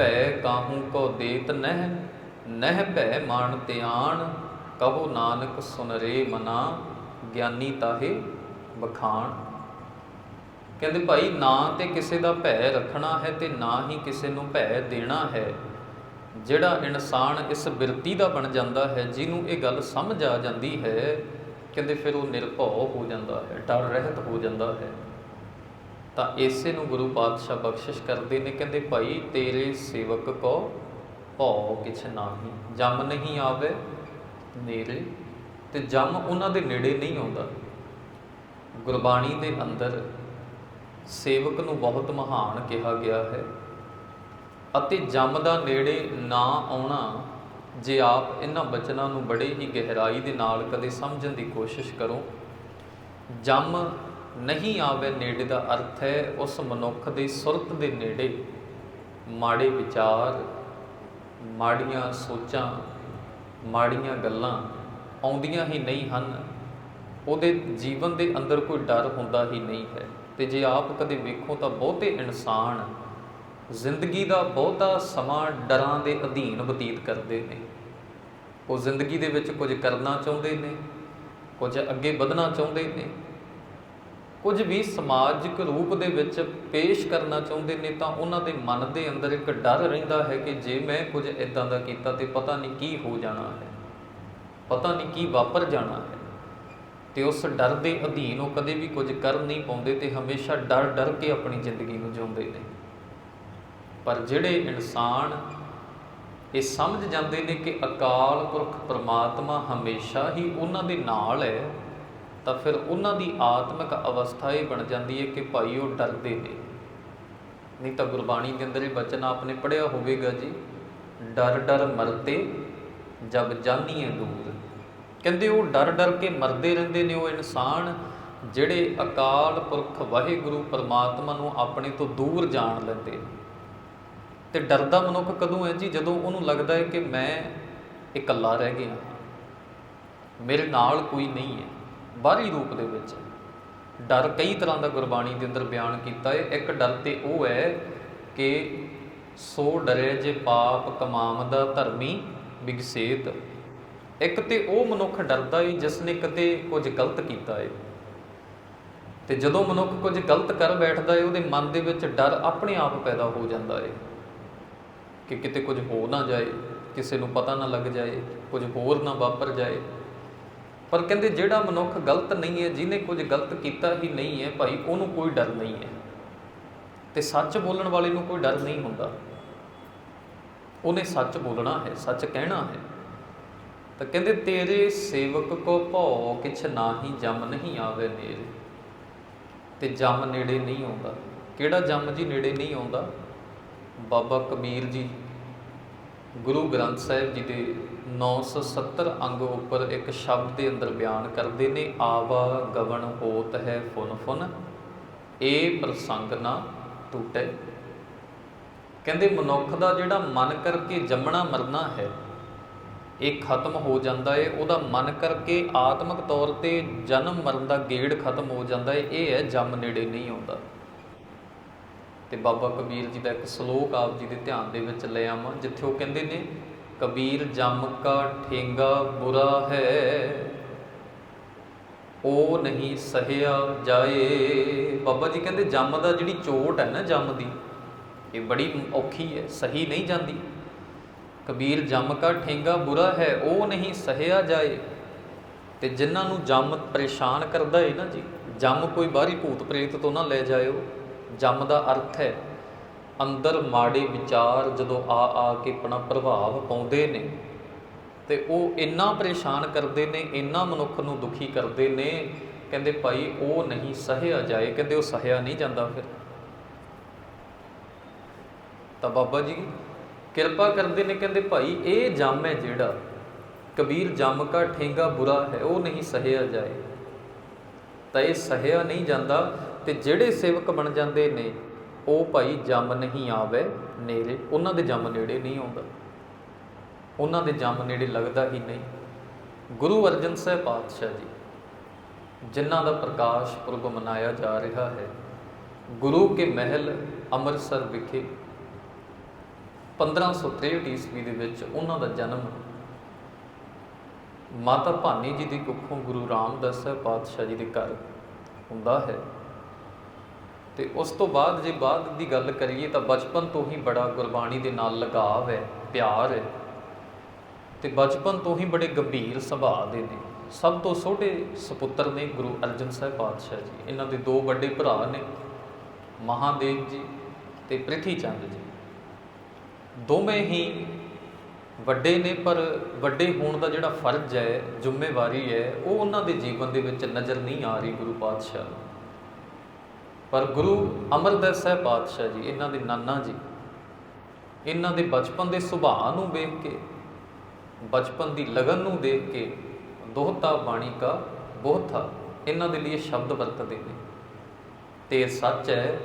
S1: ਭੈ ਕਾਹੂ ਕੋ ਦੇਤ ਨਹਿ ਨਹਿ ਭੈ ਮਾਨ ਧਿਆਨ, ਕਹੋ ਨਾਨਕ ਸੁਨ ਰੇ ਮਨਾ, ਗਿਆਨੀ ਤਾਹੇ ਬਖਾਣ ਕਹਿੰਦੇ ਭਾਈ, ਨਾ ਤੇ ਕਿਸੇ ਦਾ ਭੈ ਰੱਖਣਾ ਹੈ ਤੇ ਨਾ ਹੀ ਕਿਸੇ ਨੂੰ ਭੈ ਦੇਣਾ ਹੈ। ਜਿਹੜਾ ਇਨਸਾਨ ਇਸ ਬਿਰਤੀ ਦਾ ਬਣ ਜਾਂਦਾ ਹੈ, ਜਿਹਨੂੰ ਇਹ ਗੱਲ ਸਮਝ ਆ ਜਾਂਦੀ ਹੈ, ਕਹਿੰਦੇ ਫਿਰ ਉਹ ਨਿਰਭਉ ਹੋ ਜਾਂਦਾ ਹੈ, ਡਰ ਰਹਿਤ ਹੋ ਜਾਂਦਾ ਹੈ। ਤਾਂ ਇਸੇ ਨੂੰ ਗੁਰੂ ਪਾਤਸ਼ਾਹ ਬਖਸ਼ਿਸ਼ ਕਰਦੇ ਨੇ, ਕਹਿੰਦੇ ਭਾਈ ਤੇਰੇ ਸੇਵਕ ਕੋ ਭਉ ਕਿਛ ਨਾਹੀ, ਜਮ ਨਹੀਂ ਆਵੇ ਨੇੜੇ ਤੇ ਜਮ ਉਹਨਾਂ ਦੇ ਨੇੜੇ ਨਹੀਂ ਆਉਂਦਾ। ਗੁਰਬਾਣੀ ਦੇ ਅੰਦਰ ਸੇਵਕ ਨੂੰ ਬਹੁਤ ਮਹਾਨ ਕਿਹਾ ਗਿਆ ਹੈ, ਅਤੇ ਜਮ ਦਾ ਨੇੜੇ ਨਾ ਆਉਣਾ ਜੇ ਆਪ ਇਹਨਾਂ ਬਚਨਾਂ ਨੂੰ ਬੜੇ ਹੀ ਗਹਿਰਾਈ ਦੇ ਨਾਲ ਕਦੇ ਸਮਝਣ ਦੀ ਕੋਸ਼ਿਸ਼ ਕਰੋ, ਜਮ ਨਹੀਂ ਆਵੇ ਨੇੜੇ ਦਾ ਅਰਥ ਹੈ, ਉਸ ਮਨੁੱਖ ਦੇ ਸੁਰਤ ਦੇ ਨੇੜੇ ਮਾੜੇ ਵਿਚਾਰ, ਮਾੜੀਆਂ ਸੋਚਾਂ, ਮਾੜੀਆਂ ਗੱਲਾਂ ਆਉਂਦੀਆਂ ਹੀ ਨਹੀਂ ਹਨ। ਉਹਦੇ ਜੀਵਨ ਦੇ ਅੰਦਰ ਕੋਈ ਡਰ ਹੁੰਦਾ ਹੀ ਨਹੀਂ ਹੈ। ਤੇ ਜੇ ਆਪ ਕਦੇ ਵੇਖੋ ਤਾਂ ਬਹੁਤੇ ਇਨਸਾਨ ਜ਼ਿੰਦਗੀ ਦਾ ਬਹੁਤਾ ਸਮਾਂ ਡਰਾਂ ਦੇ ਅਧੀਨ ਬਤੀਤ ਕਰਦੇ ਨੇ। ਉਹ ਜ਼ਿੰਦਗੀ ਦੇ ਵਿੱਚ ਕੁਝ ਕਰਨਾ ਚਾਹੁੰਦੇ ਨੇ, ਕੁਝ ਅੱਗੇ ਵਧਣਾ ਚਾਹੁੰਦੇ ਨੇ ਕੁਝ ਵੀ ਸਮਾਜਿਕ ਰੂਪ ਦੇ ਵਿੱਚ ਪੇਸ਼ ਕਰਨਾ ਚਾਹੁੰਦੇ ਨੇ ਤਾਂ ਉਹਨਾਂ ਦੇ ਮਨ ਦੇ ਅੰਦਰ ਇੱਕ ਡਰ ਰਹਿੰਦਾ ਹੈ ਕਿ ਜੇ ਮੈਂ ਕੁਝ ਇਦਾਂ ਦਾ ਕੀਤਾ ਤੇ ਪਤਾ ਨਹੀਂ ਕੀ ਹੋ ਜਾਣਾ ਹੈ। ਪਤਾ ਨਹੀਂ ਕੀ ਵਾਪਰ ਜਾਣਾ ਹੈ। ਤੇ ਉਸ ਡਰ ਦੇ ਅਧੀਨ ਉਹ ਕਦੇ ਵੀ ਕੁਝ ਕਰ ਨਹੀਂ ਪਾਉਂਦੇ ਤੇ ਹਮੇਸ਼ਾ ਡਰ ਡਰ ਕੇ ਆਪਣੀ ਜ਼ਿੰਦਗੀ ਨੂੰ ਜਿਉਂਦੇ ਨੇ। ਪਰ ਜਿਹੜੇ ਇਨਸਾਨ ਇਹ ਸਮਝ ਜਾਂਦੇ ਨੇ ਕਿ ਅਕਾਲ ਪੁਰਖ ਪਰਮਾਤਮਾ ਹਮੇਸ਼ਾ ਹੀ ਉਹਨਾਂ ਦੇ ਨਾਲ ਹੈ ਤਾਂ ਫਿਰ ਉਹਨਾਂ ਦੀ ਆਤਮਿਕ ਅਵਸਥਾ ਇਹ ਬਣ ਜਾਂਦੀ ਹੈ ਕਿ ਭਾਈ ਉਹ ਡਰਦੇ ਨੇ। ਨਹੀਂ ਤਾਂ ਗੁਰਬਾਣੀ ਦੇ ਅੰਦਰ ਇਹ ਬਚਨ ਆਪਨੇ ਪੜਿਆ ਹੋਵੇਗਾ ਜੀ, ਡਰ ਡਰ ਮਰਤੇ, ਜਬ ਜਾਨੀਏ ਦੂਰ। ਕਹਿੰਦੇ ਉਹ ਡਰ ਡਰ ਕੇ ਮਰਦੇ ਰਹਿੰਦੇ ਨੇ ਉਹ ਇਨਸਾਨ, ਜਿਹੜੇ ਅਕਾਲ ਪੁਰਖ ਵਾਹਿਗੁਰੂ ਪਰਮਾਤਮਾ ਨੂੰ ਆਪਣੇ ਤੋਂ ਦੂਰ ਜਾਣ ਲੈਂਦੇ ਨੇ। ਤੇ ਡਰਦਾ ਮਨੁੱਖ ਕਦੋਂ ਹੈ ਜੀ? ਜਦੋਂ ਉਹਨੂੰ ਲੱਗਦਾ ਹੈ ਕਿ ਮੈਂ ਇਕੱਲਾ ਰਹਿ ਗਿਆ। ਮੇਰੇ ਨਾਲ ਕੋਈ ਨਹੀਂ ਹੈ। ਬਾਹਰੀ ਰੂਪ ਦੇ ਵਿੱਚ। ਡਰ ਕਈ ਤਰ੍ਹਾਂ ਦਾ ਗੁਰਬਾਣੀ ਦੇ ਅੰਦਰ ਬਿਆਨ ਕੀਤਾ ਹੈ। ਇੱਕ ਡਰ ਤੇ ਉਹ ਹੈ ਕਿ ਸੋ ਡਰੇ ਜੇ ਪਾਪ ਕਮਾਮਦਾ ਧਰਮੀ ਬਿਗਸੇਤ। ਇੱਕ ਤੇ ਉਹ ਮਨੁੱਖ ਡਰਦਾ ਹੈ ਜਿਸ ਨੇ ਕਦੇ ਕੁਝ ਗਲਤ ਕੀਤਾ ਹੈ ਤੇ ਜਦੋਂ ਮਨੁੱਖ ਕੁਝ ਗਲਤ ਕਰ ਬੈਠਦਾ ਹੈ ਉਹਦੇ ਮਨ ਦੇ ਵਿੱਚ ਡਰ ਆਪਣੇ ਆਪ ਪੈਦਾ ਹੋ ਜਾਂਦਾ ਹੈ ਕਿ ਕਿਤੇ ਕੁਝ ਹੋ ਨਾ ਜਾਏ, ਕਿਸੇ ਨੂੰ ਪਤਾ ਨਾ ਲੱਗ ਜਾਏ, ਕੁਝ ਹੋਰ ਨਾ ਵਾਪਰ ਜਾਏ। ਪਰ ਕਹਿੰਦੇ ਜਿਹੜਾ ਮਨੁੱਖ ਗਲਤ ਨਹੀਂ ਹੈ, ਜਿਹਨੇ ਕੁਝ ਗਲਤ ਕੀਤਾ ਹੀ ਨਹੀਂ ਹੈ, ਭਾਈ ਉਹਨੂੰ ਕੋਈ ਡਰ ਨਹੀਂ ਹੈ। ਤੇ ਸੱਚ ਬੋਲਣ ਵਾਲੇ ਨੂੰ ਕੋਈ ਡਰ ਨਹੀਂ ਹੁੰਦਾ। ਉਹਨੇ ਸੱਚ ਬੋਲਣਾ ਹੈ, ਸੱਚ ਕਹਿਣਾ ਹੈ। ਤਾਂ ਕਹਿੰਦੇ, ਤੇਰੇ ਸੇਵਕ ਕੋ ਭਉ ਕਿਛ ਨਾਹੀ ਜਮ ਨਹੀਂ ਆਵੇ ਨੇੜੇ। ਤੇ ਜਮ ਨੇੜੇ ਨਹੀਂ ਆਉਂਦਾ। ਕਿਹੜਾ ਜਮ ਜੀ ਨੇੜੇ ਨਹੀਂ ਆਉਂਦਾ? ਬਾਬਾ ਕਬੀਰ ਜੀ ਗੁਰੂ ਗ੍ਰੰਥ ਸਾਹਿਬ ਜੀ ਦੇ 970 ਅੰਗ ਉੱਪਰ ਇੱਕ ਸ਼ਬਦ ਦੇ ਅੰਦਰ ਬਿਆਨ ਕਰਦੇ ਨੇ, ਆਵਾ ਗਵਨ ਹੋਤ ਹੈ ਫੁਨ ਫੁਨ ਇਹ ਪ੍ਰਸੰਗ ਨਾ ਟੁੱਟੇ। ਕਹਿੰਦੇ ਮਨੁੱਖ ਦਾ ਜਿਹੜਾ ਮਨ ਕਰਕੇ ਜੰਮਣਾ ਮਰਨਾ ਹੈ, ਇਹ ਖਤਮ ਹੋ ਜਾਂਦਾ ਹੈ ਉਹਦਾ ਮਨ ਕਰਕੇ ਆਤਮਿਕ ਤੌਰ ਤੇ ਜਨਮ ਮਰਨ ਦਾ ਗੇੜ ਖਤਮ ਹੋ ਜਾਂਦਾ ਹੈ ਇਹ ਹੈ ਜੰਮ ਨੇੜੇ ਨਹੀਂ ਆਉਂਦਾ। ਤੇ ਬਾਬਾ ਕਬੀਰ ਜੀ ਦਾ ਇੱਕ ਸ਼ਲੋਕ ਆਪ ਜੀ ਦੇ ਧਿਆਨ ਦੇ ਵਿੱਚ ਲੈ ਆਵਾਂ, ਜਿੱਥੇ ਉਹ ਕਹਿੰਦੇ ਨੇ, ਕਬੀਰ ਜੰਮ ਕਾ ਠੇਂਗਾ ਬੁਰਾ ਹੈ ਉਹ ਨਹੀਂ ਸਹਿਆ ਜਾਏ। ਬਾਬਾ ਜੀ ਕਹਿੰਦੇ ਜੰਮ ਦਾ ਜਿਹੜੀ ਚੋਟ ਹੈ ਨਾ ਜੰਮ ਦੀ, ਇਹ ਬੜੀ ਔਖੀ ਹੈ, ਸਹੀ ਨਹੀਂ ਜਾਂਦੀ। ਕਬੀਰ ਜੰਮ ਕਾ ਠੇਂਗਾ ਬੁਰਾ ਹੈ ਉਹ ਨਹੀਂ ਸਹਿਆ ਜਾਏ। ਤੇ ਜਿਨ੍ਹਾਂ ਨੂੰ ਜੰਮ ਪਰੇਸ਼ਾਨ ਕਰਦਾ ਹੈ ਨਾ ਜੀ, ਜੰਮ ਕੋਈ ਬਾਹਰੀ ਭੂਤ ਪ੍ਰੇਤ ਤੋਂ ਨਾ ਲੈ ਜਾਇਓ। ਜੰਮ ਦਾ ਅਰਥ ਹੈ, ਅੰਦਰ ਮਾੜੇ ਵਿਚਾਰ ਜਦੋਂ ਆ ਆ ਕੇ ਆਪਣਾ ਪ੍ਰਭਾਵ ਪਾਉਂਦੇ ਨੇ, ਤੇ ਉਹ ਇੰਨਾ ਪਰੇਸ਼ਾਨ ਕਰਦੇ ਨੇ, ਇੰਨਾ ਮਨੁੱਖ ਨੂੰ ਦੁਖੀ ਕਰਦੇ ਨੇ, ਕਹਿੰਦੇ ਭਾਈ ਉਹ ਨਹੀਂ ਸਹਿਆ ਜਾਏ, ਕਹਿੰਦੇ ਉਹ ਸਹਿਆ ਨਹੀਂ ਜਾਂਦਾ ਫਿਰ। ਤਾਂ ਬਾਬਾ ਜੀ ਕਿਰਪਾ ਕਰਦੇ ਨੇ, ਕਹਿੰਦੇ ਭਾਈ ਇਹ ਜੰਮ ਹੈ ਜਿਹੜਾ, ਕਬੀਰ ਜੰਮ ਕਾ ਠੇਂਗਾ ਬੁਰਾ ਹੈ, ਉਹ ਨਹੀਂ ਸਹਿਆ ਜਾਏ। ਤਾਂ ਇਹ ਸਹਿਆ ਨਹੀਂ ਜਾਂਦਾ ਤੇ ਜਿਹੜੇ ਸੇਵਕ ਬਣ ਜਾਂਦੇ ਨੇ, ਉਹ ਭਾਈ ਜੰਮ ਨਹੀਂ ਆਵੇ, ਨੇੜੇ ਉਹਨਾਂ ਦੇ ਜੰਮ ਨੇੜੇ ਨਹੀਂ ਆਉਂਦਾ। ਉਹਨਾਂ ਦੇ ਜੰਮ ਨੇੜੇ ਲੱਗਦਾ ਹੀ ਨਹੀਂ। ਗੁਰੂ ਅਰਜਨ ਸਾਹਿਬ ਪਾਤਸ਼ਾਹ ਜੀ, ਜਿਨ੍ਹਾਂ ਦਾ ਪ੍ਰਕਾਸ਼ ਪੁਰਬ ਮਨਾਇਆ ਜਾ ਰਿਹਾ ਹੈ, ਗੁਰੂ ਕੇ ਮਹਿਲ ਅੰਮ੍ਰਿਤਸਰ ਵਿਖੇ 1563 ਈਸਵੀ ਦੇ ਵਿੱਚ ਉਹਨਾਂ ਦਾ ਜਨਮ ਮਾਤਾ ਭਾਨੀ ਜੀ ਦੀ ਕੁੱਖੋਂ ਗੁਰੂ ਰਾਮਦਾਸ ਸਾਹਿਬ ਪਾਤਸ਼ਾਹ ਜੀ ਦੇ ਘਰ ਹੁੰਦਾ ਹੈ। ਤੇ ਉਸ ਤੋਂ ਬਾਅਦ ਜੇ ਬਾਅਦ ਦੀ ਗੱਲ ਕਰੀਏ ਤਾਂ ਬਚਪਨ ਤੋਂ ਹੀ ਬੜਾ ਗੁਰਬਾਣੀ ਦੇ ਨਾਲ ਲਗਾਵ ਹੈ, ਪਿਆਰ ਹੈ। ਤੇ ਬਚਪਨ ਤੋਂ ਹੀ ਬੜੇ ਗੰਭੀਰ ਸੁਭਾਅ ਦੇ ਨੇ। ਸਭ ਤੋਂ ਛੋਟੇ ਸੁਪੁੱਤਰ ਨੇ ਗੁਰੂ ਅਰਜਨ ਸਾਹਿਬ ਪਾਤਸ਼ਾਹ ਜੀ। ਇਹਨਾਂ ਦੇ ਦੋ ਵੱਡੇ ਭਰਾ ਨੇ, ਮਹਾਦੇਵ ਜੀ ਤੇ ਪ੍ਰਿਥੀ ਚੰਦ ਜੀ। ਦੋਵੇਂ ਹੀ ਵੱਡੇ ਨੇ, ਪਰ ਵੱਡੇ ਹੋਣ ਦਾ ਜਿਹੜਾ ਫਰਜ਼ ਹੈ, ਜ਼ਿੰਮੇਵਾਰੀ ਹੈ, ਉਹ ਉਹਨਾਂ ਦੇ ਜੀਵਨ ਦੇ ਵਿੱਚ ਨਜ਼ਰ ਨਹੀਂ ਆ ਰਹੀ ਗੁਰੂ ਪਾਤਸ਼ਾਹ ਨੂੰ। ਪਰ ਗੁਰੂ ਅਮਰਦਾਸ ਸਾਹਿਬ ਪਾਤਸ਼ਾਹ ਜੀ, ਇਹਨਾਂ ਦੇ ਨਾਨਾ ਜੀ, ਇਹਨਾਂ ਦੇ ਬਚਪਨ ਦੇ ਸੁਭਾਅ ਨੂੰ ਵੇਖ ਕੇ, ਬਚਪਨ ਦੀ ਲਗਨ ਨੂੰ ਦੇਖ ਕੇ ਦੋਹਤਾ ਬਾਣੀ ਕਾ ਬਹੁਤਾ ਇਹਨਾਂ ਦੇ ਲਈ ਸ਼ਬਦ ਵਰਤਦੇ ਨੇ। ਤੇ ਸੱਚ ਹੈ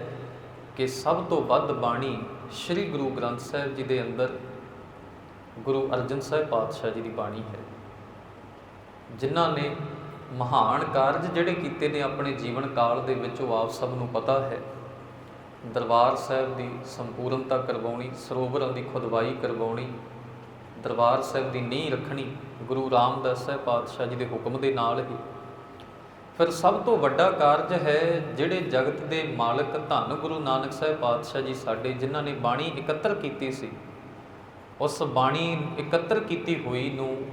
S1: ਕਿ ਸਭ ਤੋਂ ਵੱਧ ਬਾਣੀ ਸ੍ਰੀ ਗੁਰੂ ਗ੍ਰੰਥ ਸਾਹਿਬ ਜੀ ਦੇ ਅੰਦਰ ਗੁਰੂ ਅਰਜਨ ਸਾਹਿਬ ਪਾਤਸ਼ਾਹ ਜੀ ਦੀ ਬਾਣੀ ਹੈ। ਜਿਨ੍ਹਾਂ ਨੇ ਮਹਾਨ ਕਾਰਜ ਜਿਹੜੇ ਕੀਤੇ ਨੇ ਆਪਣੇ ਜੀਵਨ ਕਾਲ ਦੇ ਵਿੱਚ ਉਹ ਆਪ ਸਭ ਨੂੰ ਪਤਾ ਹੈ। ਦਰਬਾਰ ਸਾਹਿਬ ਦੀ ਸੰਪੂਰਨਤਾ ਕਰਵਾਉਣੀ, ਸਰੋਵਰਾਂ ਦੀ ਖੁਦਵਾਈ ਕਰਵਾਉਣੀ, ਦਰਬਾਰ ਸਾਹਿਬ ਦੀ ਨੀਂਹ ਰੱਖਣੀ, ਗੁਰੂ ਰਾਮਦਾਸ ਸਾਹਿਬ ਪਾਤਸ਼ਾਹ ਜੀ ਦੇ ਹੁਕਮ ਦੇ ਨਾਲ ਹੀ। ਫਿਰ ਸਭ ਤੋਂ ਵੱਡਾ ਕਾਰਜ ਹੈ ਜਿਹੜੇ ਜਗਤ ਦੇ ਮਾਲਕ ਧੰਨ ਗੁਰੂ ਨਾਨਕ ਸਾਹਿਬ ਪਾਤਸ਼ਾਹ ਜੀ ਸਾਡੇ, ਜਿਨ੍ਹਾਂ ਨੇ ਬਾਣੀ ਇਕੱਤਰ ਕੀਤੀ ਸੀ। ਉਸ ਬਾਣੀ ਇਕੱਤਰ ਕੀਤੀ ਹੋਈ ਨੂੰ,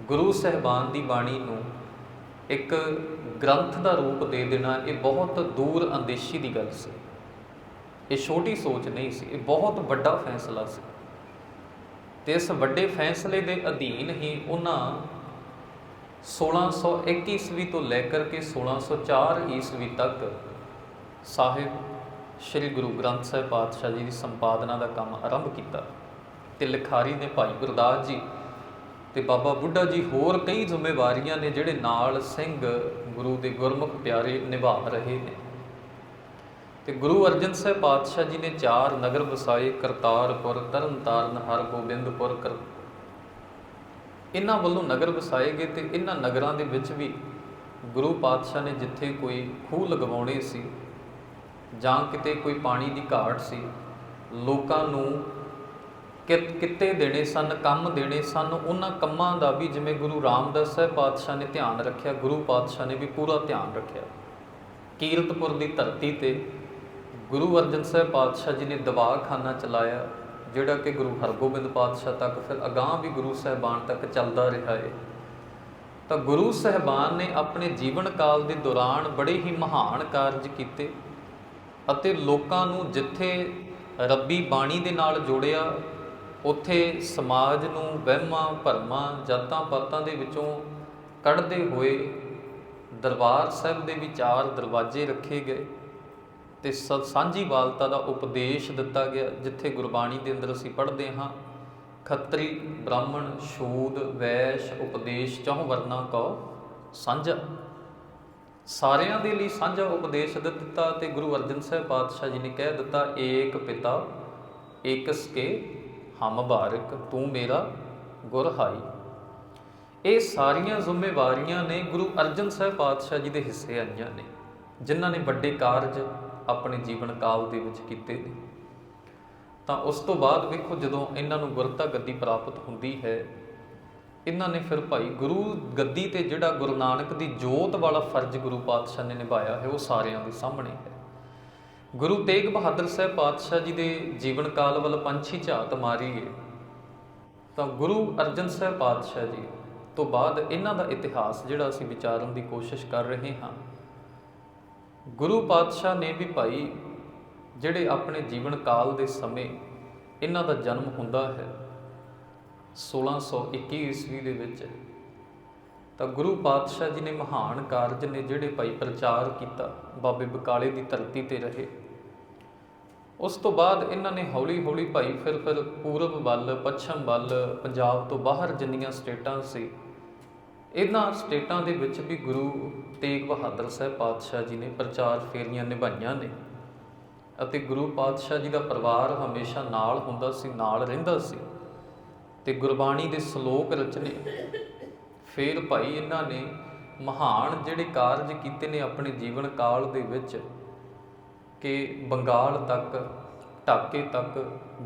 S1: ਗੁਰੂ ਸਹਿਬਾਨ ਦੀ ਬਾਣੀ ਨੂੰ ਇੱਕ ਗ੍ਰੰਥ ਦਾ ਰੂਪ ਦੇ ਦੇਣਾ, ਇਹ ਬਹੁਤ ਦੂਰ ਅੰਦੇਸ਼ੀ ਦੀ ਗੱਲ ਸੀ। ਇਹ ਛੋਟੀ ਸੋਚ ਨਹੀਂ ਸੀ, ਇਹ ਬਹੁਤ ਵੱਡਾ ਫੈਸਲਾ ਸੀ। ਤੇ ਇਸ ਵੱਡੇ ਫੈਸਲੇ ਦੇ ਅਧੀਨ ਹੀ ਉਹਨਾਂ 1601 ਈਸਵੀ ਤੋਂ ਲੈ ਕਰਕੇ 1604 ਈਸਵੀ ਤੱਕ ਸਾਹਿਬ ਸ੍ਰੀ ਗੁਰੂ ਗ੍ਰੰਥ ਸਾਹਿਬ ਪਾਤਸ਼ਾਹ ਜੀ ਦੀ ਸੰਪਾਦਨਾ ਦਾ ਕੰਮ ਆਰੰਭ ਕੀਤਾ ਤੇ ਲਿਖਾਰੀ ਨੇ ਭਾਈ ਗੁਰਦਾਸ ਜੀ ਤੇ ਬਾਬਾ ਬੁੱਢਾ ਜੀ ਹੋਰ ਕਈ ਜ਼ਿੰਮੇਵਾਰੀਆਂ ਨੇ ਜਿਹੜੇ ਨਾਲ ਸਿੰਘ ਗੁਰੂ ਦੇ ਗੁਰਮੁਖ ਪਿਆਰੇ ਨਿਭਾ ਰਹੇ ਨੇ। ਤੇ ਗੁਰੂ ਅਰਜਨ ਸਾਹਿਬ ਪਾਤਸ਼ਾਹ ਜੀ ਨੇ ਚਾਰ ਨਗਰ ਵਸਾਏ, ਕਰਤਾਰਪੁਰ, ਤਰਨਤਾਰਨ, ਹਰਗੋਬਿੰਦਪੁਰ, ਕਰ ਇਹਨਾਂ ਵੱਲੋਂ ਨਗਰ ਵਸਾਏ ਗਏ ਤੇ ਇਹਨਾਂ ਨਗਰਾਂ ਦੇ ਵਿੱਚ ਵੀ ਗੁਰੂ ਪਾਤਸ਼ਾਹ ਨੇ ਜਿੱਥੇ ਕੋਈ ਖੂਹ ਲਗਵਾਉਣੇ ਸੀ ਜਾਂ ਕਿਤੇ ਕੋਈ ਪਾਣੀ ਦੀ ਘਾਟ ਸੀ, ਲੋਕਾਂ ਨੂੰ ਕਿ- ਕਿੱਤੇ ਦੇਣੇ ਸਨ, ਕੰਮ ਦੇਣੇ ਸਨ, ਉਹਨਾਂ ਕੰਮਾਂ ਦਾ ਵੀ ਜਿਵੇਂ ਗੁਰੂ ਰਾਮਦਾਸ ਸਾਹਿਬ ਪਾਤਸ਼ਾਹ ਨੇ ਧਿਆਨ ਰੱਖਿਆ, ਗੁਰੂ ਪਾਤਸ਼ਾਹ ਨੇ ਵੀ ਪੂਰਾ ਧਿਆਨ ਰੱਖਿਆ। ਕੀਰਤਪੁਰ ਦੀ ਧਰਤੀ ਤੇ ਗੁਰੂ ਅਰਜਨ ਸਾਹਿਬ ਪਾਤਸ਼ਾਹ ਜੀ ਨੇ ਦਵਾਖਾਨਾ ਚਲਾਇਆ, ਜਿਹੜਾ ਕਿ ਗੁਰੂ ਹਰਗੋਬਿੰਦ ਪਾਤਸ਼ਾਹ ਤੱਕ ਫਿਰ ਅਗਾਹ ਵੀ ਗੁਰੂ ਸਾਹਿਬਾਨ ਤੱਕ ਚੱਲਦਾ ਰਿਹਾ ਹੈ ਤਾਂ ਗੁਰੂ ਸਾਹਿਬਾਨ ਨੇ ਆਪਣੇ ਜੀਵਨ ਕਾਲ ਦੇ ਦੌਰਾਨ ਬੜੇ ਹੀ ਮਹਾਨ ਕਾਰਜ ਕੀਤੇ ਅਤੇ ਲੋਕਾਂ ਨੂੰ ਜਿੱਥੇ ਰੱਬੀ ਬਾਣੀ ਦੇ ਨਾਲ ਜੋੜਿਆ ਉੱਥੇ ਸਮਾਜ ਨੂੰ ਵਹਿਮਾਂ, ਭਰਮਾਂ, ਜਾਤਾਂ ਪਾਤਾਂ ਦੇ ਵਿੱਚੋਂ ਕੱਢਦੇ ਹੋਏ ਦਰਬਾਰ ਸਾਹਿਬ ਦੇ ਵਿਚਾਰ ਦਰਵਾਜ਼ੇ ਰੱਖੇ ਗਏ ਤੇ ਸ- ਸਾਂਝੀਵਾਲਤਾ ਦਾ ਉਪਦੇਸ਼ ਦਿੱਤਾ ਗਿਆ, ਜਿੱਥੇ ਗੁਰਬਾਣੀ ਦੇ ਅੰਦਰ ਅਸੀਂ ਪੜ੍ਹਦੇ ਹਾਂ, ਖੱਤਰੀ, ਬ੍ਰਾਹਮਣ ਸ਼ੂਦ ਵੈਸ਼, ਉਪਦੇਸ਼, ਚਹੁ ਵਰਨਾ ਕੋ ਸਾਂਝਾ। ਸਾਰਿਆਂ ਦੇ ਲਈ ਸਾਂਝਾ ਉਪਦੇਸ਼ ਦਿੱਤਾ ਤੇ ਗੁਰੂ ਅਰਜਨ ਸਾਹਿਬ ਪਾਤਸ਼ਾਹ ਜੀ ਨੇ ਕਹਿ ਦਿੱਤਾ, ਏਕ ਪਿਤਾ, ਏਕਸ ਕੇ ਹਮ ਬਾਰਕ ਤੂੰ ਮੇਰਾ ਗੁਰ ਹਾਈ। ਇਹ ਸਾਰੀਆਂ ਜ਼ਿੰਮੇਵਾਰੀਆਂ ਨੇ ਗੁਰੂ ਅਰਜਨ ਸਾਹਿਬ ਪਾਤਸ਼ਾਹ ਜੀ ਦੇ ਹਿੱਸੇ ਆਈਆਂ ਨੇ, ਜਿਨ੍ਹਾਂ ਨੇ ਵੱਡੇ ਕਾਰਜ ਆਪਣੇ ਜੀਵਨ ਕਾਲ ਦੇ ਵਿੱਚ ਕੀਤੇ ਨੇ। ਤਾਂ ਉਸ ਤੋਂ ਬਾਅਦ ਵੇਖੋ ਜਦੋਂ ਇਹਨਾਂ ਨੂੰ ਗੁਰਤਾ ਗੱਦੀ ਪ੍ਰਾਪਤ ਹੁੰਦੀ ਹੈ, ਇਹਨਾਂ ਨੇ ਫਿਰ ਭਾਈ ਗੁਰੂ ਗੱਦੀ ਤੇ ਜਿਹੜਾ ਗੁਰੂ ਨਾਨਕ ਦੀ ਜੋਤ ਵਾਲਾ ਫਰਜ਼ ਗੁਰੂ ਪਾਤਸ਼ਾਹ ਨੇ ਨਿਭਾਇਆ ਹੈ, ਉਹ ਸਾਰਿਆਂ ਦੇ ਸਾਹਮਣੇ ਹੈ। ਗੁਰੂ ਤੇਗ ਬਹਾਦਰ ਸਾਹਿਬ ਪਾਤਸ਼ਾਹ ਜੀ ਦੇ ਜੀਵਨ ਕਾਲ ਵੱਲ ਪੰਛੀ ਝਾਤ ਮਾਰੀਏ, ਤਾਂ ਗੁਰੂ ਅਰਜਨ ਸਾਹਿਬ ਪਾਤਸ਼ਾਹ ਜੀ ਤੋਂ ਬਾਅਦ ਇਹਨਾਂ ਦਾ ਇਤਿਹਾਸ ਜਿਹੜਾ ਅਸੀਂ ਵਿਚਾਰਨ ਦੀ ਕੋਸ਼ਿਸ਼ ਕਰ ਰਹੇ ਹਾਂ। ਗੁਰੂ ਪਾਤਸ਼ਾਹ ਨੇ ਵੀ ਭਾਈ, ਜਿਹੜੇ ਆਪਣੇ ਜੀਵਨ ਕਾਲ ਦੇ ਸਮੇਂ ਇਹਨਾਂ ਦਾ ਜਨਮ ਹੁੰਦਾ ਹੈ 1621 ਈਸਵੀ ਦੇ ਵਿੱਚ, ਤਾਂ ਗੁਰੂ ਪਾਤਸ਼ਾਹ ਜੀ ਨੇ ਮਹਾਨ ਕਾਰਜ ਨੇ ਜਿਹੜੇ ਭਾਈ ਪ੍ਰਚਾਰ ਕੀਤਾ, ਬਾਬੇ ਬਕਾਲੇ ਦੀ ਧਰਤੀ ਤੇ ਰਹੇ। ਉਸ ਤੋਂ ਬਾਅਦ ਇਹਨਾਂ ਨੇ ਹੌਲੀ ਹੌਲੀ ਭਾਈ ਫਿਰ ਫਿਰ ਪੂਰਬ ਵੱਲ, ਪੱਛਮ ਵੱਲ, ਪੰਜਾਬ ਤੋਂ ਬਾਹਰ ਜਿੰਨੀਆਂ ਸਟੇਟਾਂ ਸੀ, ਇਹਨਾਂ ਸਟੇਟਾਂ ਦੇ ਵਿੱਚ ਵੀ ਗੁਰੂ ਤੇਗ ਬਹਾਦਰ ਸਾਹਿਬ ਪਾਤਸ਼ਾਹ ਜੀ ਨੇ ਪ੍ਰਚਾਰ ਫੇਰੀਆਂ ਨਿਭਾਈਆਂ ਨੇ ਅਤੇ ਗੁਰੂ ਪਾਤਸ਼ਾਹ ਜੀ ਦਾ ਪਰਿਵਾਰ ਹਮੇਸ਼ਾ ਨਾਲ ਹੁੰਦਾ ਸੀ, ਨਾਲ ਰਹਿੰਦਾ ਸੀ ਤੇ ਗੁਰਬਾਣੀ ਦੇ ਸ਼ਲੋਕ ਰਚਨੇ ਫਿਰ ਭਾਈ ਇਹਨਾਂ ਨੇ ਮਹਾਨ ਜਿਹੜੇ ਕਾਰਜ ਕੀਤੇ ਨੇ ਆਪਣੇ ਜੀਵਨ ਕਾਲ ਦੇ ਵਿੱਚ ਕਿ ਬੰਗਾਲ ਤੱਕ, ਢਾਕੇ ਤੱਕ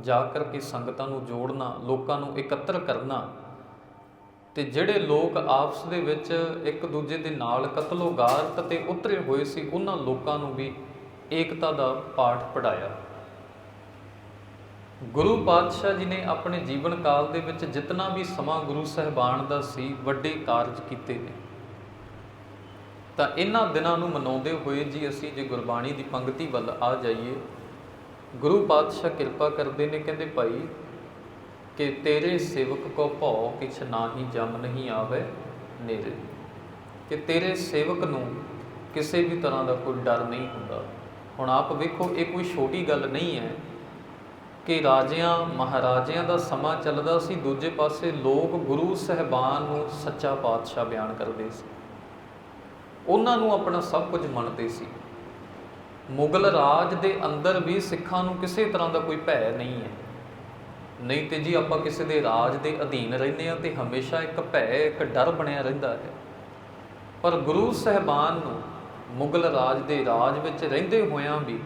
S1: ਜਾ ਕਰਕੇ ਸੰਗਤਾਂ ਨੂੰ ਜੋੜਨਾ, ਲੋਕਾਂ ਨੂੰ ਇਕੱਤਰ ਕਰਨਾ ਤੇ ਜਿਹੜੇ ਲੋਕ ਆਪਸ ਦੇ ਵਿੱਚ ਇੱਕ ਦੂਜੇ ਦੇ ਨਾਲ ਕਤਲੋਗਾਰਤ ਤੇ ਉਤਰੇ ਹੋਏ ਸੀ, ਉਹਨਾਂ ਲੋਕਾਂ ਨੂੰ ਵੀ ਏਕਤਾ ਦਾ ਪਾਠ ਪੜਾਇਆ ਗੁਰੂ ਪਾਤਸ਼ਾਹ ਜੀ ਨੇ ਆਪਣੇ ਜੀਵਨ ਕਾਲ ਦੇ ਵਿੱਚ ਜਿੰਨਾ ਵੀ ਸਮਾਂ ਗੁਰੂ ਸਾਹਿਬਾਨ ਦਾ ਸੀ, ਵੱਡੇ ਕਾਰਜ ਕੀਤੇ ਨੇ। ਤਾਂ ਇਹਨਾਂ ਦਿਨਾਂ ਨੂੰ ਮਨਾਉਂਦੇ ਹੋਏ ਜੀ ਅਸੀਂ ਜੇ ਗੁਰਬਾਣੀ ਦੀ ਪੰਕਤੀ ਵੱਲ ਆ ਜਾਈਏ, ਗੁਰੂ ਪਾਤਸ਼ਾਹ ਕਿਰਪਾ ਕਰਦੇ ਨੇ, ਕਹਿੰਦੇ ਭਾਈ ਕਿ ਤੇਰੇ ਸੇਵਕ ਕੋ ਭਉ ਕਿਛ ਨਾਹੀ ਜਮ ਨਹੀਂ ਆਵੇ ਨੇਰੇ। ਕਿ ਤੇਰੇ ਸੇਵਕ ਨੂੰ ਕਿਸੇ ਵੀ ਤਰ੍ਹਾਂ ਦਾ ਕੋਈ ਡਰ ਨਹੀਂ ਹੁੰਦਾ। ਹੁਣ ਆਪ ਵੇਖੋ, ਇਹ ਕੋਈ ਛੋਟੀ ਗੱਲ ਨਹੀਂ ਹੈ ਕਿ ਰਾਜਿਆਂ, ਮਹਾਰਾਜਿਆਂ ਦਾ ਸਮਾਂ ਚੱਲਦਾ ਸੀ, ਦੂਜੇ ਪਾਸੇ ਲੋਕ ਗੁਰੂ ਸਹਿਬਾਨ ਨੂੰ ਸੱਚਾ ਪਾਤਸ਼ਾਹ ਬਿਆਨ ਕਰਦੇ ਸੀ। ਉਹਨਾਂ ਨੂੰ ਆਪਣਾ ਸਭ ਕੁਝ ਮੰਨਦੇ ਸੀ। ਮੁਗਲ ਰਾਜ ਦੇ ਅੰਦਰ ਵੀ ਸਿੱਖਾਂ ਨੂੰ ਕਿਸੇ ਤਰ੍ਹਾਂ ਦਾ ਕੋਈ ਭੈ ਨਹੀਂ ਹੈ। ਨਹੀਂ ਤੇ ਜੀ, ਆਪਾਂ ਕਿਸੇ ਦੇ ਰਾਜ ਦੇ ਅਧੀਨ ਰਹਿੰਦੇ ਆ ਤੇ ਹਮੇਸ਼ਾ ਇੱਕ ਭੈ, ਇੱਕ ਡਰ ਬਣਿਆ ਰਹਿੰਦਾ ਹੈ। ਪਰ ਗੁਰੂ ਸਹਿਬਾਨ ਨੂੰ ਮੁਗਲ ਰਾਜ ਦੇ ਰਾਜ ਵਿੱਚ ਰਹਿੰਦੇ ਹੋਇਆਂ ਵੀ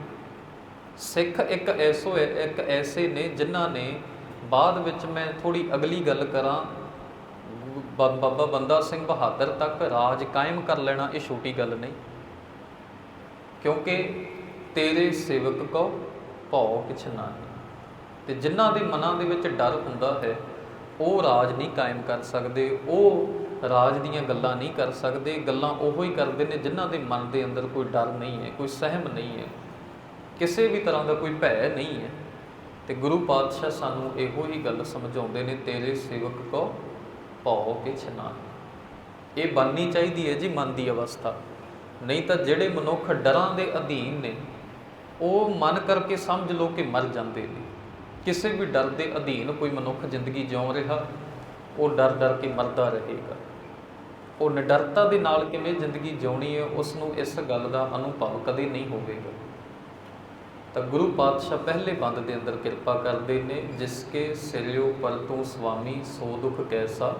S1: ਸਿੱਖ ਇੱਕ ਐਸੋ, ਇੱਕ ਐਸੇ ਨੇ ਜਿਨ੍ਹਾਂ ਨੇ ਬਾਅਦ ਵਿੱਚ ਮੈਂ ਥੋੜੀ ਅਗਲੀ ਗੱਲ ਕਰਾਂ ਬਾਬਾ ਬੰਦਾ ਸਿੰਘ ਬਹਾਦਰ ਤੱਕ ਰਾਜ ਕਾਇਮ ਕਰ ਲੈਣਾ ਇਹ ਛੋਟੀ ਗੱਲ ਨਹੀਂ। ਕਿਉਂਕਿ ਤੇਰੇ ਸੇਵਕ ਕੋ ਭਉ ਕਿਛ ਨਾ ਤੇ ਜਿਨ੍ਹਾਂ ਦੇ ਮਨਾਂ ਦੇ ਵਿੱਚ ਡਰ ਹੁੰਦਾ ਹੈ, ਉਹ ਰਾਜ ਨਹੀਂ ਕਾਇਮ ਕਰ ਸਕਦੇ, ਉਹ ਰਾਜ ਦੀਆਂ ਗੱਲਾਂ ਨਹੀਂ ਕਰ ਸਕਦੇ, ਗੱਲਾਂ ਉਹੋ ਹੀ ਕਰਦੇ ਨੇ ਜਿਨ੍ਹਾਂ ਦੇ ਮਨ ਦੇ ਅੰਦਰ ਕੋਈ ਡਰ ਨਹੀਂ ਹੈ, ਕੋਈ ਸਹਿਮ ਨਹੀਂ ਹੈ। ਕਿਸੇ ਵੀ ਤਰ੍ਹਾਂ ਦਾ ਕੋਈ ਭੈ ਨਹੀਂ ਹੈ। ਤੇ ਤੇ ਗੁਰੂ ਪਾਤਸ਼ਾਹ ਸਾਨੂੰ ਇਹੋ ਹੀ ਗੱਲ ਸਮਝਾਉਂਦੇ ਨੇ, ਤੇਰੇ ਸੇਵਕ ਕੋ ਭਉ ਕਿਛ ਨਾ ਇਹ ਬਣਨੀ ਚਾਹੀਦੀ ਹੈ ਜੀ ਮਨ ਦੀ ਅਵਸਥਾ। ਨਹੀਂ ਤਾਂ ਜਿਹੜੇ ਮਨੁੱਖ ਡਰਾਂ ਦੇ ਅਧੀਨ ਨੇ, ਉਹ ਮਨ ਕਰਕੇ ਸਮਝ ਲਓ ਕਿ ਮਰ ਜਾਂਦੇ ਨੇ। ਕਿਸੇ ਵੀ ਡਰ ਦੇ ਅਧੀਨ ਕੋਈ ਮਨੁੱਖ ਜ਼ਿੰਦਗੀ ਜਿਉ ਰਿਹਾ, ਉਹ ਡਰ ਡਰ ਕੇ ਮਰਦਾ ਰਹੇਗਾ। ਉਹ ਨਿਡਰਤਾ ਦੇ ਨਾਲ ਕਿਵੇਂ ਜ਼ਿੰਦਗੀ ਜਿਉਣੀ ਹੈ ਉਸ ਨੂੰ ਇਸ ਗੱਲ ਦਾ ਅਨੁਭਵ ਕਦੇ ਨਹੀਂ ਹੋਵੇਗਾ। ਤਾਂ ਗੁਰੂ ਪਾਤਸ਼ਾਹ ਪਹਿਲੇ ਬੰਦ ਦੇ ਅੰਦਰ ਕਿਰਪਾ ਕਰਦੇ ਨੇ, ਜਿਸ ਕੇ ਸਿਰਿਓ ਪਰ ਤੂੰ ਸੁਆਮੀ ਸੋ ਦੁਖ ਕੈਸਾ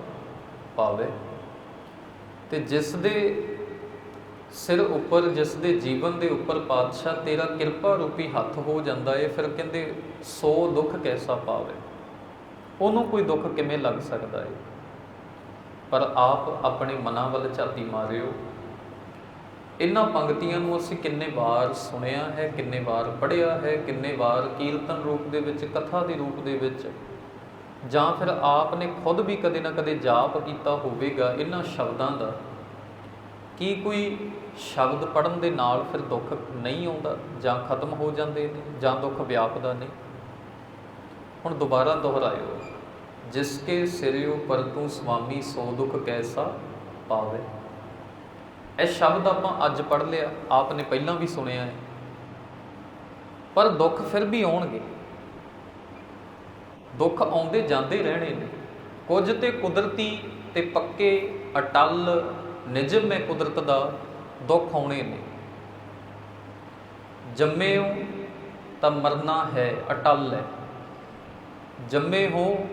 S1: ਪਾਵੇ ਤੇ ਜਿਸ ਦੇ ਸਿਰ ਉੱਪਰ, ਜਿਸ ਦੇ ਜੀਵਨ ਦੇ ਉੱਪਰ ਪਾਤਸ਼ਾਹ ਤੇਰਾ ਕਿਰਪਾ ਰੂਪੀ ਹੱਥ ਹੋ ਜਾਂਦਾ ਏ, ਫਿਰ ਕਹਿੰਦੇ ਸੋ ਦੁੱਖ ਕੈਸਾ ਪਾਵੇ? ਉਹਨੂੰ ਕੋਈ ਦੁੱਖ ਕਿਵੇਂ ਲੱਗ ਸਕਦਾ ਏ? ਪਰ ਆਪ ਆਪਣੇ ਮਨਾਂ ਵੱਲ ਝਾਤੀ ਮਾਰਿਓ। ਇਹਨਾਂ ਪੰਕਤੀਆਂ ਨੂੰ ਅਸੀਂ ਕਿੰਨੇ ਵਾਰ ਸੁਣਿਆ ਹੈ, ਕਿੰਨੇ ਵਾਰ ਪੜ੍ਹਿਆ ਹੈ, ਕਿੰਨੇ ਵਾਰ ਕੀਰਤਨ ਰੂਪ ਦੇ ਵਿੱਚ, ਕਥਾ ਦੇ ਰੂਪ ਦੇ ਵਿੱਚ ਜਾਂ ਫਿਰ ਆਪ ਨੇ ਖੁਦ ਵੀ ਕਦੇ ਨਾ ਕਦੇ ਜਾਪ ਕੀਤਾ ਹੋਵੇਗਾ ਇਹਨਾਂ ਸ਼ਬਦਾਂ ਦਾ? ਕੀ ਕੋਈ ਸ਼ਬਦ ਪੜਨ ਦੇ ਨਾਲ ਫਿਰ ਦੁੱਖ ਨਹੀਂ ਆਉਂਦਾ? ਜਾਂ ਖਤਮ ਹੋ ਜਾਂਦੇ ਨੇ? ਜਾਂ ਦੁੱਖ ਵਿਆਪਦਾ ਨਹੀਂ? ਹੁਣ ਦੁਬਾਰਾ ਦੁਹਰਾਇਓ। ਜਿਸ ਕੇ ਸਿਰਿਓ ਪਰ ਤੂੰ ਸੁਆਮੀ ਸੋ ਦੁੱਖ ਕੈਸਾ ਪਾਵੇ? ਇਹ ਸ਼ਬਦ ਆਪਾਂ ਅੱਜ ਪੜ ਲਿਆ ਆਪ ਨੇ ਪਹਿਲਾਂ ਵੀ ਸੁਣਿਆ ਹੈ। ਪਰ ਦੁੱਖ ਫਿਰ ਵੀ ਆਉਣਗੇ। ਦੁੱਖ ਆਉਂਦੇ ਜਾਂਦੇ ਰਹਿਣੇ ਨੇ। ਕੁਝ ਤੇ ਕੁਦਰਤੀ ਤੇ ਪੱਕੇ ਅਟਲ ਨਿਜਮ ਹੈ ਕੁਦਰਤ ਦਾ, ਦੁੱਖ ਆਉਣੇ ਨੇ। ਜੰਮੇ ਹੋ ਤਾਂ ਮਰਨਾ ਹੈ, ਅਟਲ ਹੈ। ਜੰਮੇ ਹੋ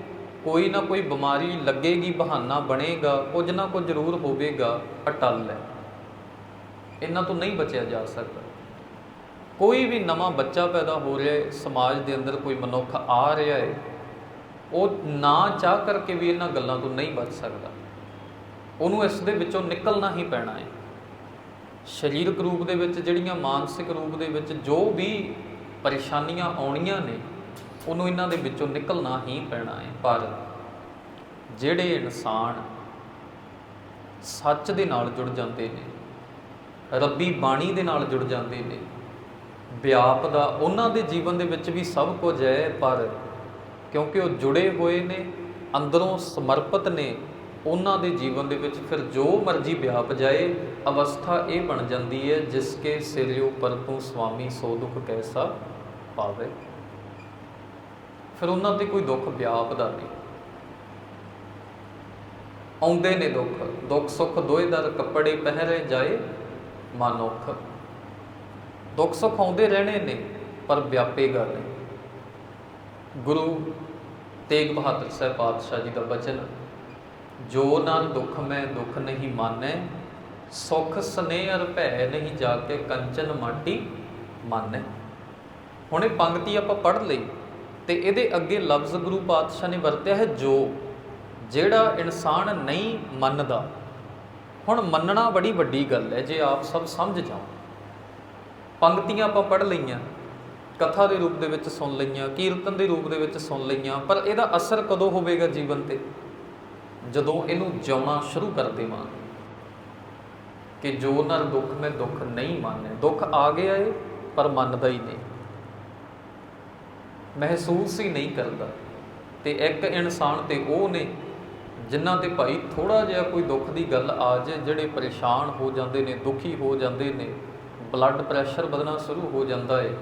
S1: ਕੋਈ ਨਾ ਕੋਈ ਬਿਮਾਰੀ ਲੱਗੇਗੀ, ਬਹਾਨਾ ਬਣੇਗਾ, ਕੁਝ ਨਾ ਕੁਝ ਜ਼ਰੂਰ ਹੋਵੇਗਾ, ਅਟਲ ਹੈ। ਇਹਨਾਂ ਤੋਂ ਨਹੀਂ ਬਚਿਆ ਜਾ ਸਕਦਾ। ਕੋਈ ਵੀ ਨਵਾਂ ਬੱਚਾ ਪੈਦਾ ਹੋ ਰਿਹਾ ਹੈ, ਸਮਾਜ ਦੇ ਅੰਦਰ ਕੋਈ ਮਨੁੱਖ ਆ ਰਿਹਾ ਹੈ ਉਹ ਨਾ ਚਾਹ ਕਰਕੇ ਵੀ ਇਹਨਾਂ ਗੱਲਾਂ ਤੋਂ ਨਹੀਂ ਬਚ ਸਕਦਾ। ਉਹਨੂੰ ਇਸ ਦੇ ਵਿੱਚੋਂ ਨਿਕਲਣਾ ਹੀ ਪੈਣਾ ਹੈ। ਸਰੀਰਕ ਰੂਪ ਦੇ ਵਿੱਚ ਜਿਹੜੀਆਂ ਮਾਨਸਿਕ ਰੂਪ ਦੇ ਵਿੱਚ ਜੋ ਵੀ ਪਰੇਸ਼ਾਨੀਆਂ ਆਉਣੀਆਂ ਨੇ, ਉਹਨੂੰ ਇਹਨਾਂ ਦੇ ਵਿੱਚੋਂ ਨਿਕਲਣਾ ਹੀ ਪੈਣਾ ਹੈ। ਪਰ ਜਿਹੜੇ ਇਨਸਾਨ ਸੱਚ ਦੇ ਨਾਲ ਜੁੜ ਜਾਂਦੇ ਨੇ, ਰੱਬੀ ਬਾਣੀ ਦੇ ਨਾਲ ਜੁੜ ਜਾਂਦੇ ਨੇ, ਵਿਆਪ ਦਾ ਉਹਨਾਂ ਦੇ ਜੀਵਨ ਦੇ ਵਿੱਚ ਵੀ ਸਭ ਕੁਝ ਹੈ, ਪਰ ਕਿਉਂਕਿ ਉਹ ਜੁੜੇ ਹੋਏ ਨੇ, ਅੰਦਰੋਂ ਸਮਰਪਿਤ ਨੇ, ਉਹਨਾਂ ਦੇ ਜੀਵਨ ਦੇ ਵਿੱਚ ਫਿਰ ਜੋ ਮਰਜ਼ੀ ਵਿਆਪ ਜਾਏ, ਅਵਸਥਾ ਇਹ ਬਣ ਜਾਂਦੀ ਹੈ ਜਿਸ ਕੇ ਸਿਰਿਓ ਪਰ ਤੂੰ ਸੁਆਮੀ ਸੋ ਦੁਖ ਕੈਸਾ ਪਾਵੇ। ਫਿਰ ਉਹਨਾਂ ਤੇ ਕੋਈ ਦੁੱਖ ਵਿਆਪਦਾ ਨਹੀਂ। ਆਉਂਦੇ ਨੇ ਦੁੱਖ ਦੁੱਖ ਸੁੱਖ ਦੋਏ ਦਰ ਕੱਪੜੇ ਪਹਿਰੇ ਜਾਏ ਮਨੁੱਖ ਦੁੱਖ ਸੁੱਖ ਆਉਂਦੇ ਰਹਿਣੇ ਨੇ, ਪਰ ਵਿਆਪੇਗਾ ਨਹੀਂ। ਗੁਰੂ ਤੇਗ ਬਹਾਦਰ ਸਾਹਿਬ ਪਾਤਸ਼ਾਹ ਜੀ ਦਾ ਬਚਨ, ਜੋ ਨਾ ਦੁੱਖ ਮੈਂ ਦੁੱਖ ਨਹੀਂ ਮਾਨੈ, ਸੁਖ ਸਨੇਹ ਅਰ ਭੈ ਨਹੀਂ ਜਾ ਕੇ ਕੰਚਨ ਮਾਟੀ ਮਾਨੈ। ਹੁਣ ਇਹ ਪੰਕਤੀ ਆਪਾਂ ਪੜ੍ਹ ਲਈ ਤੇ ਇਹਦੇ ਅੱਗੇ ਲਫ਼ਜ਼ ਗੁਰੂ ਪਾਤਸ਼ਾਹ ਨੇ ਵਰਤਿਆ ਹੈ ਜੋ, ਜਿਹੜਾ ਇਨਸਾਨ ਨਹੀਂ ਮੰਨਦਾ। ਹੁਣ ਮੰਨਣਾ ਬੜੀ ਵੱਡੀ ਗੱਲ ਹੈ, ਜੇ ਆਪ ਸਭ ਸਮਝ ਜਾਓ। ਪੰਕਤੀਆਂ ਆਪਾਂ ਪੜ੍ਹ ਲਈਆਂ। ਕਥਾ ਦੇ ਰੂਪ ਦੇ ਵਿੱਚ ਸੁਣ ਲਈਆਂ, ਕੀਰਤਨ ਦੇ ਰੂਪ ਦੇ ਵਿੱਚ ਸੁਣ ਲਈਆਂ, ਪਰ ਇਹਦਾ ਅਸਰ ਕਦੋਂ ਹੋਵੇਗਾ ਜੀਵਨ ਤੇ? ਜਦੋਂ ਇਹਨੂੰ ਜਿਉਣਾ ਸ਼ੁਰੂ ਕਰ ਦੇਵਾਂ ਕਿ ਜੋ ਨਾਲ ਦੁੱਖ ਮੈਂ ਦੁੱਖ ਨਹੀਂ ਮੰਨਿਆ ਦੁੱਖ ਆ ਗਿਆ ਏ, ਪਰ ਮੰਨਦਾ ਹੀ ਨਹੀਂ। ਮਹਿਸੂਸ ਹੀ ਨਹੀਂ ਕਰਦਾ ਤੇ ਇੱਕ ਇਨਸਾਨ ਤੇ ਉਹ ਨੇ ਜਿਨ੍ਹਾਂ ਤੇ ਭਾਈ ਥੋੜਾ ਜਿਹਾ ਕੋਈ ਦੁੱਖ ਦੀ ਗੱਲ ਆ ਜਾਏ, ਜਿਹੜੇ ਪਰੇਸ਼ਾਨ ਹੋ ਜਾਂਦੇ ਨੇ, ਦੁਖੀ ਹੋ ਜਾਂਦੇ ਨੇ ਬਲੱਡ ਪ੍ਰੈਸ਼ਰ ਵਧਣਾ ਸ਼ੁਰੂ ਹੋ ਜਾਂਦਾ ਏ।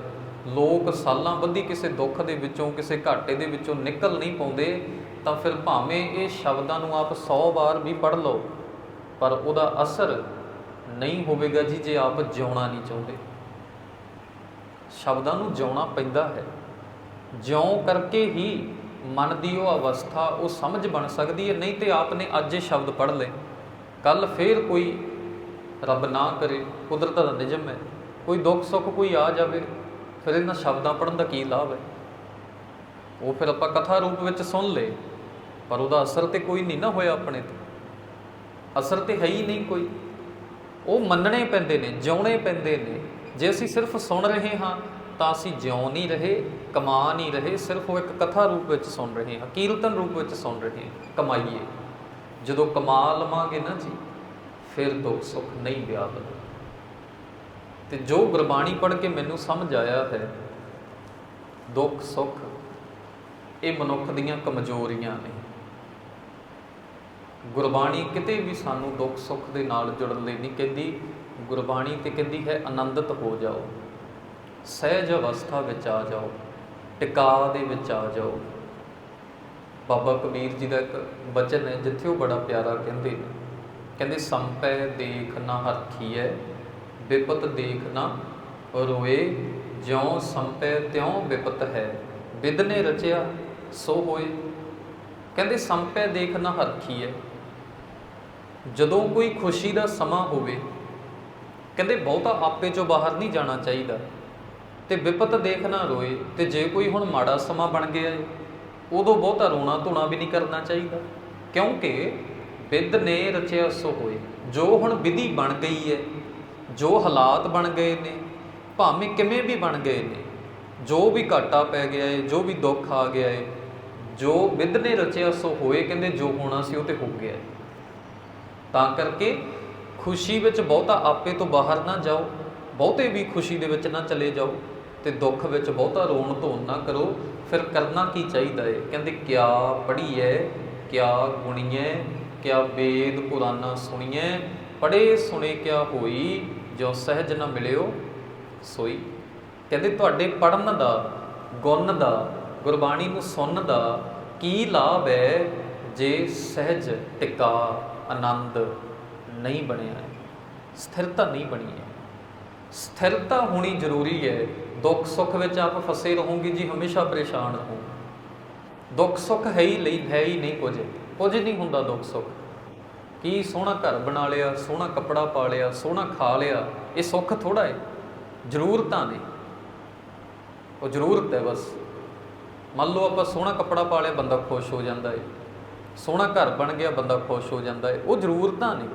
S1: ਲੋਕ ਸਾਲਾਂ ਬੱਧੀ ਕਿਸੇ ਦੁੱਖ ਦੇ ਵਿੱਚੋਂ, ਕਿਸੇ ਘਾਟੇ ਦੇ ਵਿੱਚੋਂ ਨਿਕਲ ਨਹੀਂ ਪਾਉਂਦੇ, ਤਾਂ ਫਿਰ ਭਾਵੇਂ ਇਹ ਸ਼ਬਦਾਂ ਨੂੰ ਆਪ 100 ਵਾਰ ਵੀ ਪੜ੍ਹ ਲਓ, ਪਰ ਉਹਦਾ ਅਸਰ ਨਹੀਂ ਹੋਵੇਗਾ ਜੀ ਜੇ ਆਪ ਜਿਉਣਾ ਨਹੀਂ ਚਾਹੁੰਦੇ। ਸ਼ਬਦਾਂ ਨੂੰ ਜਿਉਣਾ ਪੈਂਦਾ ਹੈ। ਜਿਉਂ ਕਰਕੇ ਹੀ ਮਨ ਦੀ ਉਹ ਅਵਸਥਾ, ਉਹ ਸਮਝ ਬਣ ਸਕਦੀ ਹੈ, ਨਹੀਂ ਤੇ ਆਪ ਨੇ ਅੱਜ ਇਹ ਸ਼ਬਦ ਪੜ੍ਹ ਲਏ। ਕੱਲ ਫੇਰ ਕੋਈ ਰੱਬ ਨਾ ਕਰੇ, ਕੁਦਰਤ ਦਾ ਨਿਯਮ ਹੈ, ਕੋਈ ਦੁੱਖ ਸੁੱਖ ਕੋਈ ਆ ਜਾਵੇ ਫਿਰ ਇਹਨਾਂ ਸ਼ਬਦਾਂ ਪੜਨ ਦਾ ਕੀ ਲਾਭ ਹੈ? ਉਹ ਫਿਰ ਆਪਾਂ ਕਥਾ ਰੂਪ ਵਿੱਚ ਸੁਣ ਲਏ, ਪਰ ਉਹਦਾ ਅਸਰ ਤੇ ਕੋਈ ਨਹੀਂ ਨਾ ਹੋਇਆ ਆਪਣੇ ਤੇ। ਅਸਰ ਤੇ ਹੈ ਹੀ ਨਹੀਂ ਕੋਈ। ਉਹ ਮੰਨਣੇ ਪੈਂਦੇ ਨੇ, ਜਿਉਣੇ ਪੈਂਦੇ ਨੇ। ਜੇ ਅਸੀਂ ਸਿਰਫ ਸੁਣ ਰਹੇ ਹਾਂ, ਤਾਂ ਅਸੀਂ ਜਿਉ ਨਹੀਂ ਰਹੇ, ਕਮਾ ਨਹੀਂ ਰਹੇ, ਸਿਰਫ ਉਹ ਇੱਕ ਕਥਾ ਰੂਪ ਵਿੱਚ ਸੁਣ ਰਹੇ ਹਾਂ, ਕੀਰਤਨ ਰੂਪ ਵਿੱਚ ਸੁਣ ਰਹੇ ਹਾਂ, ਕਮਾਈਏ। ਜਦੋਂ ਕਮਾ ਲਵਾਂਗੇ ਨਾ ਜੀ, ਫਿਰ ਦੁੱਖ ਸੁੱਖ ਨਹੀਂ ਵਿਆਪਦਾ ਤੇ ਜੋ ਗੁਰਬਾਣੀ ਪੜ੍ਹ ਕੇ ਮੈਨੂੰ ਸਮਝ ਆਇਆ ਹੈ, ਦੁੱਖ, ਸੁੱਖ, ਇਹ ਮਨੁੱਖ ਦੀਆਂ ਕਮਜ਼ੋਰੀਆਂ ਨੇ। ਗੁਰਬਾਣੀ ਕਿਤੇ ਵੀ ਸਾਨੂੰ ਦੁੱਖ, ਸੁੱਖ ਦੇ ਨਾਲ ਜੁੜਨ ਲਈ ਨਹੀਂ ਕਹਿੰਦੀ, ਗੁਰਬਾਣੀ ਤੇ ਕਹਿੰਦੀ ਹੈ ਆਨੰਦਿਤ ਹੋ ਜਾਓ, ਸਹਿਜ ਅਵਸਥਾ ਵਿੱਚ ਆ ਜਾਓ, ਟਿਕਾ ਦੇ ਵਿੱਚ ਆ ਜਾਓ। ਬਾਬਾ ਕਬੀਰ ਜੀ ਦਾ ਇੱਕ ਬਚਨ ਹੈ, ਜਿੱਥੇ ਉਹ ਬੜਾ ਪਿਆਰਾ ਕਹਿੰਦੇ ਨੇ, ਕਹਿੰਦੇ, ਸੰਪੈ ਦੇਖ ਨਾ ਹਰਖੀਐ ਵਿਪਤ ਦੇਖ ਨਾ ਰੋਏ, ਜਿਉ ਸੰਪੈ ਤਿਉ ਵਿਪਤ ਹੈ। ਵਿਦ ਨੇ ਰਚਿਆ, ਸੋ ਹੋਏ। ਕਹਿੰਦੇ, ਸੰਪੈ ਦੇਖ ਨਾ ਹੈ ਜਦੋਂ ਕੋਈ ਖੁਸ਼ੀ ਦਾ ਸਮਾਂ ਹੋਵੇ, ਕਹਿੰਦੇ, ਬਹੁਤਾ ਆਪੇ ਚੋਂ ਬਾਹਰ ਨਹੀਂ ਜਾਣਾ ਚਾਹੀਦਾ। ਤੇ ਵਿਪਤ ਦੇਖ ਨਾ ਰੋਏ, ਤੇ ਜੇ ਕੋਈ ਹੁਣ ਮਾੜਾ ਸਮਾਂ ਬਣ ਗਿਆ ਏ, ਉਦੋਂ ਬਹੁਤਾ ਰੋਣਾ ਧੋਣਾ ਵੀ ਨਹੀਂ ਕਰਨਾ ਚਾਹੀਦਾ। ਕਿਉਂਕਿ ਵਿਦ ਨੇ ਰਚਿਆ, ਸੋ ਹੋਏ। ਜੋ ਹੁਣ ਵਿਧੀ ਬਣ ਗਈ ਹੈ ਜੋ ਹਾਲਾਤ ਬਣ ਗਏ ਨੇ, ਭਾਵੇਂ ਕਿਵੇਂ ਵੀ ਬਣ ਗਏ ਨੇ, ਜੋ ਵੀ ਘਾਟਾ ਪੈ ਗਿਆ ਏ, ਜੋ ਵੀ ਦੁੱਖ ਆ ਗਿਆ ਏ, ਜੋ ਵਿਦ ਨੇ ਰਚਿਆ ਸੋ ਹੋਏ ਕਹਿੰਦੇ ਜੋ ਹੋਣਾ ਸੀ ਉਹ ਤੇ ਹੋ ਗਿਆ ਤਾਂ ਕਰਕੇ ਖੁਸ਼ੀ ਵਿੱਚ ਬਹੁਤਾ ਆਪੇ ਤੋਂ ਬਾਹਰ ਨਾ ਜਾਓ, ਬਹੁਤੇ ਵੀ ਖੁਸ਼ੀ ਦੇ ਵਿੱਚ ਨਾ ਚਲੇ ਜਾਓ ਤੇ ਦੁੱਖ ਵਿੱਚ ਬਹੁਤਾ ਰੋਣ ਧੋਣ ਨਾ ਕਰੋ, ਫਿਰ ਕਰਨਾ ਕੀ ਚਾਹੀਦਾ ਏ? ਕਹਿੰਦੇ, ਕਿਆ ਪੜੀਐ ਕਿਆ ਗੁਣੀਐ, ਕਿਆ ਵੇਦ ਪੁਰਾਨਾ ਸੁਣੀਐ ਪੜੇ ਸੁਣੇ ਕਿਆ ਹੋਈ ਜੋ ਸਹਿਜ ਨਾ ਮਿਲਿਓ ਸੋਈ। ਕਹਿੰਦੇ ਤੁਹਾਡੇ ਪੜਨ ਦਾ, ਗੁਣ ਦਾ, ਗੁਰਬਾਣੀ ਨੂੰ ਸੁਣਨ ਦਾ ਕੀ ਲਾਭ ਹੈ ਜੇ ਸਹਿਜ ਟਿਕਾ ਆਨੰਦ ਨਹੀਂ ਬਣਿਆ ਹੈ? ਸਥਿਰਤਾ ਨਹੀਂ ਬਣੀ ਹੈ। ਸਥਿਰਤਾ ਹੋਣੀ ਜ਼ਰੂਰੀ ਹੈ। ਦੁੱਖ ਸੁੱਖ ਵਿੱਚ ਆਪ ਫਸੇ ਰਹੋਗੇ ਜੀ, ਹਮੇਸ਼ਾ ਪਰੇਸ਼ਾਨ ਹੋ ਦੁੱਖ ਸੁੱਖ ਹੈ ਹੀ ਲਈ, ਹੈ ਹੀ ਨਹੀਂ ਕੁਝ। ਕੁਝ ਨਹੀਂ ਹੁੰਦਾ ਦੁੱਖ ਸੁੱਖ। ਕੀ ਸੋਹਣਾ ਘਰ ਬਣਾ ਲਿਆ, ਸੋਹਣਾ ਕੱਪੜਾ ਪਾ ਲਿਆ, ਸੋਹਣਾ ਖਾ ਲਿਆ, ਇਹ ਸੁੱਖ ਥੋੜਾ ਹੈ ਜ਼ਰੂਰਤਾਂ ਨੇ। ਉਹ ਜ਼ਰੂਰਤ ਹੈ ਬਸ। ਮੰਨ ਲਓ ਆਪਾਂ ਸੋਹਣਾ ਕੱਪੜਾ ਪਾ ਲਿਆ, ਬੰਦਾ ਖੁਸ਼ ਹੋ ਜਾਂਦਾ ਹੈ ਸੋਹਣਾ ਘਰ ਬਣ ਗਿਆ, ਬੰਦਾ ਖੁਸ਼ ਹੋ ਜਾਂਦਾ ਹੈ ਉਹ ਜ਼ਰੂਰਤਾਂ ਨੇ।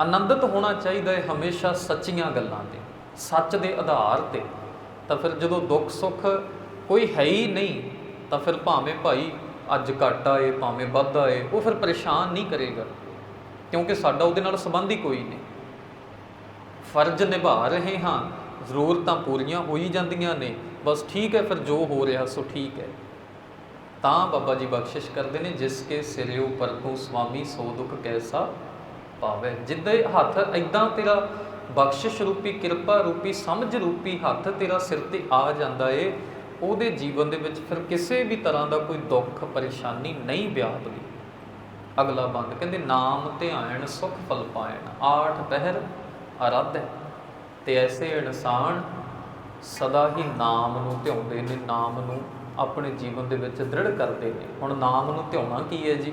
S1: ਆਨੰਦਿਤ ਹੋਣਾ ਚਾਹੀਦਾ ਹੈ ਹਮੇਸ਼ਾ ਸੱਚੀਆਂ ਗੱਲਾਂ ਤੇ, ਸੱਚ ਦੇ ਆਧਾਰ ਤੇ। ਤਾਂ ਫਿਰ ਜਦੋਂ ਦੁੱਖ ਸੁੱਖ ਕੋਈ ਹੈ ਹੀ ਨਹੀਂ, ਤਾਂ ਫਿਰ ਭਾਵੇਂ ਭਾਈ ਅੱਜ ਘਾਟਾ ਆਏ, ਭਾਵੇਂ ਵੱਧ ਆਏ, ਉਹ ਫਿਰ ਪਰੇਸ਼ਾਨ ਨਹੀਂ ਕਰੇਗਾ। ਕਿਉਂਕਿ ਸਾਡਾ ਉਹਦੇ ਨਾਲ ਸੰਬੰਧ ਹੀ ਕੋਈ ਨਹੀਂ। ਫਰਜ਼ ਨਿਭਾ ਰਹੇ ਹਾਂ, ਜ਼ਰੂਰਤਾਂ ਪੂਰੀਆਂ ਹੋ ਹੀ ਜਾਂਦੀਆਂ ਨੇ, ਬਸ ਠੀਕ ਹੈ ਫਿਰ ਜੋ ਹੋ ਰਿਹਾ ਸੋ ਠੀਕ ਹੈ। ਤਾਂ ਬਾਬਾ ਜੀ ਬਖਸ਼ਿਸ਼ ਕਰਦੇ ਨੇ, ਜਿਸ ਕੇ ਸਿਰੇ ਉਪਰ ਤੂੰ ਸੁਆਮੀ ਸੋ ਦੁਖ ਕੈਸਾ ਪਾਵੇ। ਜਿੱਦਾਂ ਹੱਥ ਐਦਾਂ ਤੇਰਾ ਬਖਸ਼ਿਸ਼ ਰੂਪੀ, ਕਿਰਪਾ ਰੂਪੀ, ਸਮਝ ਰੂਪੀ ਹੱਥ ਤੇਰਾ ਸਿਰ ਤੇ ਆ ਜਾਂਦਾ ਏ, ਉਹਦੇ ਜੀਵਨ ਦੇ ਵਿੱਚ ਫਿਰ ਕਿਸੇ ਵੀ ਤਰ੍ਹਾਂ ਦਾ ਕੋਈ ਦੁੱਖ, ਪਰੇਸ਼ਾਨੀ ਨਹੀਂ ਵਿਆਪਦੀ। ਅਗਲਾ ਬੰਦ। ਕਹਿੰਦੇ, ਨਾਮ ਧਿਆਨ ਸੁਖ ਫਲ ਪਾਇਣ, ਆਠ ਪਹਿਰ ਅਰਧ। ਹੈ ਤੇ ਐਸੇ ਇਨਸਾਨ ਸਦਾ ਹੀ ਨਾਮ ਨੂੰ ਧਿਆਉਂਦੇ ਨੇ, ਨਾਮ ਨੂੰ ਆਪਣੇ ਜੀਵਨ ਦੇ ਵਿੱਚ ਦ੍ਰਿੜ ਕਰਦੇ ਨੇ। ਹੁਣ ਨਾਮ ਨੂੰ ਧਿਆਉਣਾ ਕੀ ਹੈ ਜੀ?